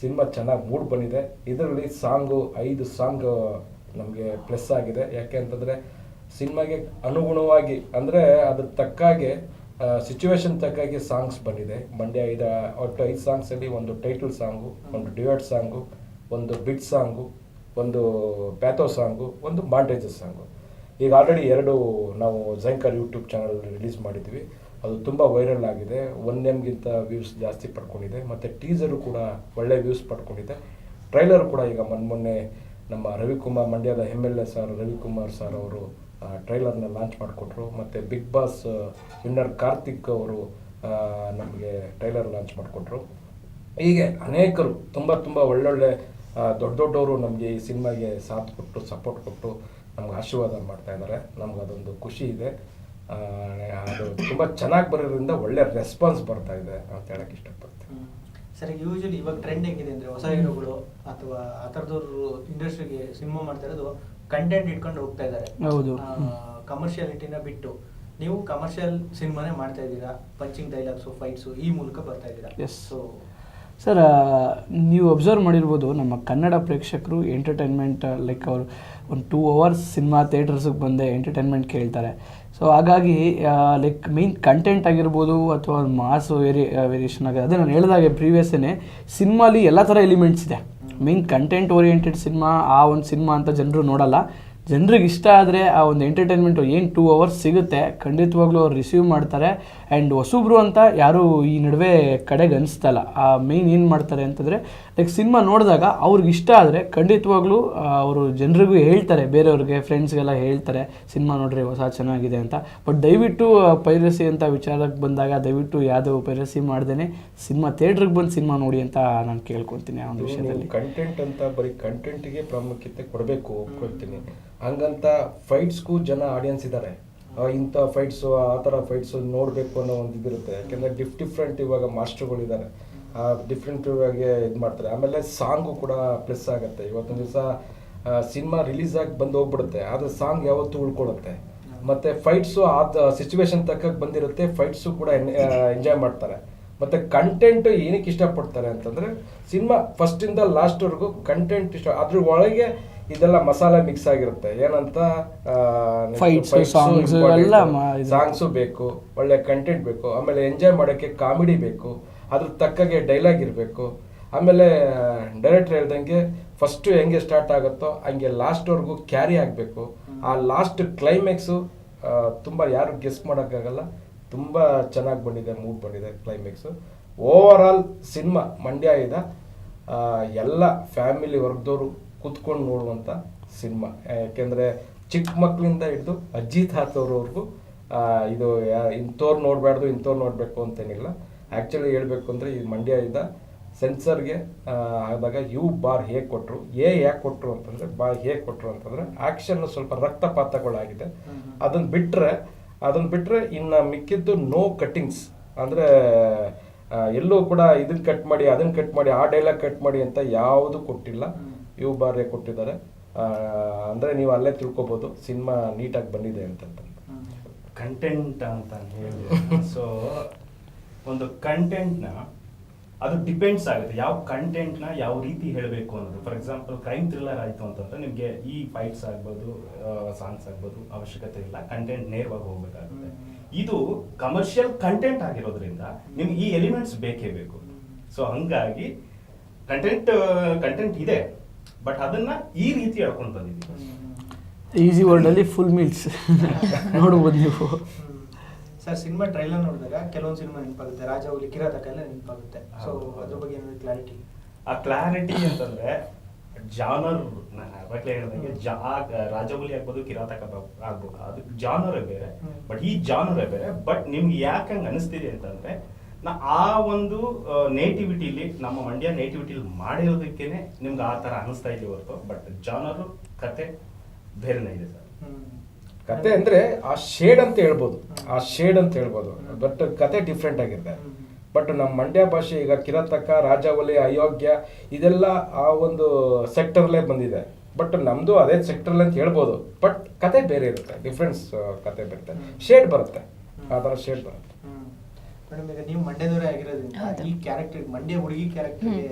ಸಿನಿಮಾ ಚೆನ್ನಾಗಿ ಮೂಡ್ ಬಂದಿದೆ. ಇದರಲ್ಲಿ ಸಾಂಗು, ಐದು ಸಾಂಗ್ ನಮಗೆ ಪ್ಲಸ್ ಆಗಿದೆ. ಯಾಕೆ ಅಂತಂದರೆ ಸಿನಿಮಾಗೆ ಅನುಗುಣವಾಗಿ, ಅಂದರೆ ಅದ್ರ ತಕ್ಕಾಗೆ ಸಿಚುವೇಶನ್ ತಕ್ಕಾಗಿ ಸಾಂಗ್ಸ್ ಬಂದಿದೆ. ಮಂಡ್ಯ ಐದು, ಒಟ್ಟು ಐದು ಸಾಂಗ್ಸಲ್ಲಿ ಒಂದು ಟೈಟಲ್ ಸಾಂಗು, ಒಂದು ಡ್ಯುಯೆಟ್ ಸಾಂಗು, ಒಂದು ಬಿಟ್ ಸಾಂಗು, ಒಂದು ಪ್ಯಾಥೋ ಸಾಂಗು, ಒಂದು ಮಾಂಟೇಜಸ್ ಸಾಂಗು. ಈಗ ಆಲ್ರೆಡಿ ಎರಡು ನಾವು ಝಂಕರ್ ಯೂಟ್ಯೂಬ್ ಚಾನಲ್ ರಿಲೀಸ್ ಮಾಡಿದ್ವಿ. ಅದು ತುಂಬ ವೈರಲ್ ಆಗಿದೆ. ಒನ್ ಎಮ್ಗಿಂತ ವ್ಯೂಸ್ ಜಾಸ್ತಿ ಪಡ್ಕೊಂಡಿದೆ. ಮತ್ತು ಟೀಸರು ಕೂಡ ಒಳ್ಳೆ ವ್ಯೂಸ್ ಪಡ್ಕೊಂಡಿದೆ. ಟ್ರೈಲರ್ ಕೂಡ ಈಗ ಮೊನ್ನೆ ಮೊನ್ನೆ ನಮ್ಮ ರವಿಕುಮಾರ್, ಮಂಡ್ಯದ M L A sir Ravikumar sir ಅವರು ಟ್ರೈಲರ್ನ ಲಾಂಚ್ ಮಾಡಿಕೊಟ್ರು. ಮತ್ತು ಬಿಗ್ ಬಾಸ್ ವಿನ್ನರ್ ಕಾರ್ತಿಕ್ ಅವರು ನಮಗೆ ಟ್ರೈಲರ್ ಲಾಂಚ್ ಮಾಡಿಕೊಟ್ರು. ಹೀಗೆ ಅನೇಕರು ತುಂಬ ತುಂಬ ಒಳ್ಳೊಳ್ಳೆ ದೊಡ್ಡ ದೊಡ್ಡವರು ನಮಗೆ ಈ ಸಿನಿಮಾಗೆ ಸಾಥ್ ಕೊಟ್ಟು ಸಪೋರ್ಟ್ ಕೊಟ್ಟು ನಮ್ಗೆ ಆಶೀರ್ವಾದ ಮಾಡ್ತಾ ಇದ್ದಾರೆ. ನಮ್ಗೆ ಅದೊಂದು ಖುಷಿ ಇದೆ. ಆ, ಅದು ತುಂಬ ಚೆನ್ನಾಗಿ ಬರೋದ್ರಿಂದ ಒಳ್ಳೆ ರೆಸ್ಪಾನ್ಸ್ ಬರ್ತಾ ಇದೆ ಅಂತ ಹೇಳಕ್ಕೆ ಇಷ್ಟಪಡ್ತೀನಿ. ಸರ್ ಸರಿ ಯೂಶಲಿ ಇವಾಗ ಟ್ರೆಂಡ್ ಹೆಂಗಿದೆ ಅಂದ್ರೆ ಹೊಸ ಹೀರೋಗಳು ಅಥವಾ ಆ ಥರದವ್ರು ಇಂಡಸ್ಟ್ರಿಗೆ ಸಿನಿಮಾ ಮಾಡ್ತಾ ಇರೋದು ಕಂಟೆಂಟ್ ಇಟ್ಕೊಂಡು ಹೋಗ್ತಾ ಇದ್ದಾರೆ. ಹೌದು. ಕಮರ್ಷಿಯಾಲಿಟಿನ ಬಿಟ್ಟು ನೀವು ಕಮರ್ಷಿಯಲ್ ಸಿನಿಮಾನೇ ಮಾಡ್ತಾ ಇದ್ದೀರಾ? ಪಂಚಿಂಗ್ ಡೈಲಾಗ್ಸು ಫೈಟ್ಸು ಈ ಮೂಲಕ ಬರ್ತಾ ಇದ್ದೀರಾ. ಸೊ ಸರ್ ನೀವು ಅಬ್ಸರ್ವ್ ಮಾಡಿರ್ಬೋದು, ನಮ್ಮ ಕನ್ನಡ ಪ್ರೇಕ್ಷಕರು ಎಂಟರ್ಟೈನ್ಮೆಂಟ್ ಲೈಕ್ ಅವರು ಒಂದು ಟೂ ಅವರ್ಸ್ ಸಿನಿಮಾ ಥಿಯೇಟರ್ಸಿಗೆ ಬಂದೆ ಎಂಟರ್ಟೈನ್ಮೆಂಟ್ ಕೇಳ್ತಾರೆ. ಸೊ ಹಾಗಾಗಿ ಲೈಕ್ ಮೇನ್ ಕಂಟೆಂಟ್ ಆಗಿರ್ಬೋದು ಅಥವಾ ಮಾಸ್ ವೇರಿ ವೇರಿಯೇಷನ್ ಆಗಿದೆ ಅದೇ ನಾನು ಹೇಳಿದಾಗೆ ಪ್ರೀವಿಯಸ್ಸೇ ಸಿನಿಮಾಲಿ ಎಲ್ಲ ಥರ ಎಲಿಮೆಂಟ್ಸ್ ಇದೆ. ಮೇನ್ ಕಂಟೆಂಟ್ ಓರಿಯೆಂಟೆಡ್ ಸಿನಿಮಾ ಆ ಒಂದು ಸಿನಿಮಾ ಅಂತ ಜನರು ನೋಡಲ್ಲ. ಜನರಿಗೆ ಇಷ್ಟ ಆದರೆ ಆ ಒಂದು ಎಂಟರ್ಟೈನ್ಮೆಂಟು ಏನು ಟೂ ಅವರ್ಸ್ ಸಿಗುತ್ತೆ, ಖಂಡಿತವಾಗ್ಲೂ ಅವ್ರು ರಿಸೀವ್ ಮಾಡ್ತಾರೆ. ಆ್ಯಂಡ್ ಹೊಸಬ್ರು ಅಂತ ಯಾರೂ ಈ ನಡುವೆ ಕಡೆಗೆ ಅನಿಸ್ತಲ್ಲ. ಆ ಮೇಯ್ನ್ ಏನು ಮಾಡ್ತಾರೆ ಅಂತಂದರೆ ಲೈಕ್ ಸಿನಿಮಾ ನೋಡಿದಾಗ ಅವ್ರಿಗೆ ಇಷ್ಟ ಆದರೆ ಖಂಡಿತವಾಗ್ಲೂ ಅವರು ಜನರಿಗೂ ಹೇಳ್ತಾರೆ ಬೇರೆಯವ್ರಿಗೆ ಫ್ರೆಂಡ್ಸ್ಗೆಲ್ಲ ಹೇಳ್ತಾರೆ ಸಿನಿಮಾ ನೋಡ್ರಿ ಹೊಸ ಚೆನ್ನಾಗಿದೆ ಅಂತ. ಬಟ್ ದಯವಿಟ್ಟು ಪೈರಸಿ ಅಂತ ವಿಚಾರಕ್ಕೆ ಬಂದಾಗ ದಯವಿಟ್ಟು ಯಾವುದೋ ಪೈರಸಿ ಮಾಡ್ದೇ ಸಿನಿಮಾ ಥಿಯೇಟ್ರಿಗೆ ಬಂದು ಸಿನಿಮಾ ನೋಡಿ ಅಂತ ನಾನು ಕೇಳ್ಕೊಳ್ತೀನಿ ಆ ಒಂದು ವಿಷಯದಲ್ಲಿ. ಕಂಟೆಂಟ್ ಅಂತ ಬರೀ ಕಂಟೆಂಟ್ಗೆ ಪ್ರಾಮುಖ್ಯತೆ ಕೊಡಬೇಕು ಕೊಡ್ತೀನಿ ಹಂಗಂತ ಫೈಟ್ಸ್ಗೂ ಜನ ಆಡಿಯನ್ಸ್ ಇದ್ದಾರೆ ಇಂಥ ಫೈಟ್ಸು ಆ ಥರ ಫೈಟ್ಸು ನೋಡಬೇಕು ಅನ್ನೋ ಒಂದು ಇದಿರುತ್ತೆ. ಯಾಕೆಂದರೆ ಡಿಫ್ ಡಿಫ್ರೆಂಟ್ ಇವಾಗ ಮಾಸ್ಟರ್ಗಳಿದ್ದಾರೆ ಡಿಫ್ರೆಂಟ್ ಆಗಿ ಇದು ಮಾಡ್ತಾರೆ. ಆಮೇಲೆ ಸಾಂಗು ಕೂಡ ಪ್ಲಸ್ ಆಗುತ್ತೆ. ಇವತ್ತೊಂದು ದಿವಸ ಸಿನಿಮಾ ರಿಲೀಸ್ ಆಗಿ ಬಂದು ಹೋಗ್ಬಿಡುತ್ತೆ. ಆದರೆ ಸಾಂಗ್ ಯಾವತ್ತೂ ಉಳ್ಕೊಳ್ಳುತ್ತೆ ಮತ್ತು ಫೈಟ್ಸು ಆ ಸಿಚುವೇಶನ್ ತಕ್ಕಕ್ಕೆ ಬಂದಿರುತ್ತೆ. ಫೈಟ್ಸು ಕೂಡ ಎಂಜಾಯ್ ಮಾಡ್ತಾರೆ. ಮತ್ತು ಕಂಟೆಂಟ್ ಏನಕ್ಕೆ ಇಷ್ಟಪಡ್ತಾರೆ ಅಂತಂದರೆ ಸಿನಿಮಾ ಫಸ್ಟಿಂದ ಲಾಸ್ಟ್ವರೆಗೂ ಕಂಟೆಂಟ್ ಇಷ್ಟ ಅದ್ರ ಒಳಗೆ ಇದೆಲ್ಲ ಮಸಾಲೆ ಮಿಕ್ಸ್ ಆಗಿರುತ್ತೆ. ಏನಂತ ಸಾಂಗ್ಸು ಬೇಕು ಒಳ್ಳೆ ಕಂಟೆಂಟ್ ಬೇಕು ಆಮೇಲೆ ಎಂಜಾಯ್ ಮಾಡೋಕ್ಕೆ ಕಾಮಿಡಿ ಬೇಕು ಅದ್ರ ತಕ್ಕಾಗೆ ಡೈಲಾಗ್ ಇರಬೇಕು. ಆಮೇಲೆ ಡೈರೆಕ್ಟರ್ ಹೇಳ್ದಂಗೆ ಫಸ್ಟು ಹೆಂಗೆ ಸ್ಟಾರ್ಟ್ ಆಗುತ್ತೋ ಹಂಗೆ ಲಾಸ್ಟ್ವರೆಗೂ ಕ್ಯಾರಿ ಆಗಬೇಕು. ಆ ಲಾಸ್ಟ್ ಕ್ಲೈಮ್ಯಾಕ್ಸು ತುಂಬ ಯಾರು ಗೆಸ್ ಮಾಡೋಕ್ಕಾಗಲ್ಲ. ತುಂಬ ಚೆನ್ನಾಗಿ ಬಂದಿದೆ ಮೂಡ್ ಬಂದಿದೆ climax over all cinema Mandya ಇದೆ. ಎಲ್ಲ ಫ್ಯಾಮಿಲಿ ವರ್ಗದವರು ಕೂತ್ಕೊಂಡು ನೋಡುವಂಥ ಸಿನಿಮಾ. ಯಾಕೆಂದರೆ ಚಿಕ್ಕ ಮಕ್ಕಳಿಂದ ಹಿಡಿದು ಅಜ್ಜಿ ತಾತವ್ರವ್ರಿಗೂ ಇದು ಇಂಥವ್ರು ನೋಡಬಾರ್ದು ಇಂಥವ್ರು ನೋಡಬೇಕು ಅಂತೇನಿಲ್ಲ. ಆ್ಯಕ್ಚುಲಿ ಹೇಳಬೇಕು ಅಂದರೆ ಈ ಮಂಡ್ಯ ಇದ್ದ ಸೆನ್ಸರ್ಗೆ ಆದಾಗ ಯು ಬಾರ್ ಹೇಗೆ ಕೊಟ್ಟರು ಎ ಯಾಕೆ ಕೊಟ್ಟರು ಅಂತಂದರೆ ಬಾ ಹೇಗೆ ಕೊಟ್ಟರು ಅಂತಂದರೆ ಆ್ಯಕ್ಷನ್ ಸ್ವಲ್ಪ ರಕ್ತಪಾತಗಳಾಗಿದೆ. ಅದನ್ನು ಬಿಟ್ಟರೆ ಅದನ್ನು ಬಿಟ್ಟರೆ ಇನ್ನು ಮಿಕ್ಕಿದ್ದು ನೋ ಕಟ್ಟಿಂಗ್ಸ್ ಅಂದರೆ ಎಲ್ಲೂ ಕೂಡ ಇದನ್ನು ಕಟ್ ಮಾಡಿ ಅದನ್ನು ಕಟ್ ಮಾಡಿ ಆ ಡೈಲಾಗ್ ಕಟ್ ಮಾಡಿ ಅಂತ ಯಾವುದು ಕೊಟ್ಟಿಲ್ಲ. ಇವು ಬಾರ್ಯ ಕೊಟ್ಟಿದ್ದಾರೆ. ಅಂದರೆ ಅಂದ್ರೆ ನೀವು ಅಲ್ಲೇ ತಿಳ್ಕೊಬೋದು ಸಿನಿಮಾ ನೀಟಾಗಿ ಬಂದಿದೆ ಅಂತಂತ. ಕಂಟೆಂಟ್ ಅಂತ ಹೇಳಿ. ಸೊ ಒಂದು ಕಂಟೆಂಟ್ನ ಅದು ಡಿಪೆಂಡ್ಸ್ ಆಗುತ್ತೆ. ಯಾವ ಕಂಟೆಂಟ್ನ ಯಾವ ರೀತಿ ಹೇಳಬೇಕು ಅನ್ನೋದು. ಫಾರ್ ಎಕ್ಸಾಂಪಲ್ ಕ್ರೈಮ್ ಥ್ರಿಲ್ಲರ್ ಆಯಿತು ಅಂತಂದ್ರೆ ನಿಮಗೆ ಈ ಫೈಟ್ಸ್ ಆಗ್ಬೋದು ಸಾಂಗ್ಸ್ ಆಗ್ಬೋದು ಅವಶ್ಯಕತೆ ಇಲ್ಲ. ಕಂಟೆಂಟ್ ನೇರವಾಗಿ ಹೋಗ್ಬೇಕಾಗುತ್ತೆ. ಇದು ಕಮರ್ಷಿಯಲ್ ಕಂಟೆಂಟ್ ಆಗಿರೋದ್ರಿಂದ ನಿಮ್ಗೆ ಈ ಎಲಿಮೆಂಟ್ಸ್ ಬೇಕೇ ಬೇಕು. ಸೊ ಹಂಗಾಗಿ ಕಂಟೆಂಟ್ ಕಂಟೆಂಟ್ ಇದೆ. ಬಟ್ ಅದನ್ನ ಈ ರೀತಿ ಹೇಳ್ಕೊಂಡು ಬಂದಿದ್ದೀವಿ ಈಸಿ ಅಲ್ಲಿ ಫುಲ್ ಮೀಲ್ಸ್ ನೋಡ್ಬೋದು ನೀವು. ಸರ್ ಸಿನಿಮಾ ಟ್ರೈಲರ್ ನೋಡಿದಾಗ ಕೆಲವೊಂದು ಸಿನಿಮಾ ನೆನಪಾಗುತ್ತೆ. ರಾಜಾವಲಿ ಕಿರಾತಕ ಎಲ್ಲ ನೆನಪಾಗುತ್ತೆ. ಸೊ. ಅದ್ರ ಬಗ್ಗೆ ಏನಾದ್ರು ಕ್ಲಾರಿಟಿ ಆ ಕ್ಲಾರಿಟಿ ಅಂತಂದ್ರೆ ಜಾನರ್ ನಾನು ಅವಾಗಲೇ ಹೇಳಿದಂಗೆ ಜಾ ರಾಜಬಲಿ ಆಗ್ಬೋದು ಕಿರಾತಕ ಆಗ್ಬೋದು. ಅದು ಜಾನರೇ ಬೇರೆ. ಬಟ್ ಈ ಜಾನರೇ ಬೇರೆ. ಬಟ್ ನಿಮ್ಗೆ ಯಾಕೆ ಹಂಗೆ ಅನಿಸ್ತಿದೆ ಅಂತಂದ್ರೆ ನಾ ಆ ಒಂದು ನೇಟಿವಿಟಿಲಿ ನಮ್ಮ ಮಂಡ್ಯ ನೇಟಿವಿಟಿಲಿ ಮಾಡಿರೋದಕ್ಕೇನೆ ನಿಮ್ಗೆ ಆ ಥರ ಅನಿಸ್ತಾ ಇದೆ ಹೊರತು. ಬಟ್ ಜಾನರು ಕತೆ ಬೇರೆನೇ ಇದೆ ಸರ್. ಕತೆ ಅಂದ್ರೆ ಆ ಶೇಡ್ ಅಂತ ಹೇಳ್ಬೋದು. ಆ ಶೇಡ್ ಅಂತ ಹೇಳ್ಬೋದು. ಬಟ್ ಕತೆ ಡಿಫ್ರೆಂಟ್ ಆಗಿದೆ. ಬಟ್ ನಮ್ಮ ಮಂಡ್ಯ ಭಾಷೆ ಈಗ ಕಿರತಕ ರಾಜಾವಲಿ ಅಯೋಗ್ಯ ಇದೆಲ್ಲ ಆ ಒಂದು ಸೆಕ್ಟರ್ಲೇ ಬಂದಿದೆ. ಬಟ್ ನಮ್ದು ಅದೇ ಸೆಕ್ಟರ್ ಅಂತ ಹೇಳ್ಬೋದು. ಬಟ್ ಕತೆ ಬೇರೆ ಇರುತ್ತೆ. ಡಿಫ್ರೆನ್ಸ್ ಕತೆ ಬರುತ್ತೆ. ಶೇಡ್ ಬರುತ್ತೆ. ಆ ಥರ ಶೇಡ್ ಬರುತ್ತೆ. ಮೇಡಮ್ ಈಗ ನೀವು ಮಂಡ್ಯದವರೇ ಆಗಿರೋದ್ರಿಂದ ಈ ಕ್ಯಾರೆಕ್ಟರ್ ಮಂಡ್ಯ ಹುಡುಗಿ ಕ್ಯಾರೆಕ್ಟರ್ಗೆ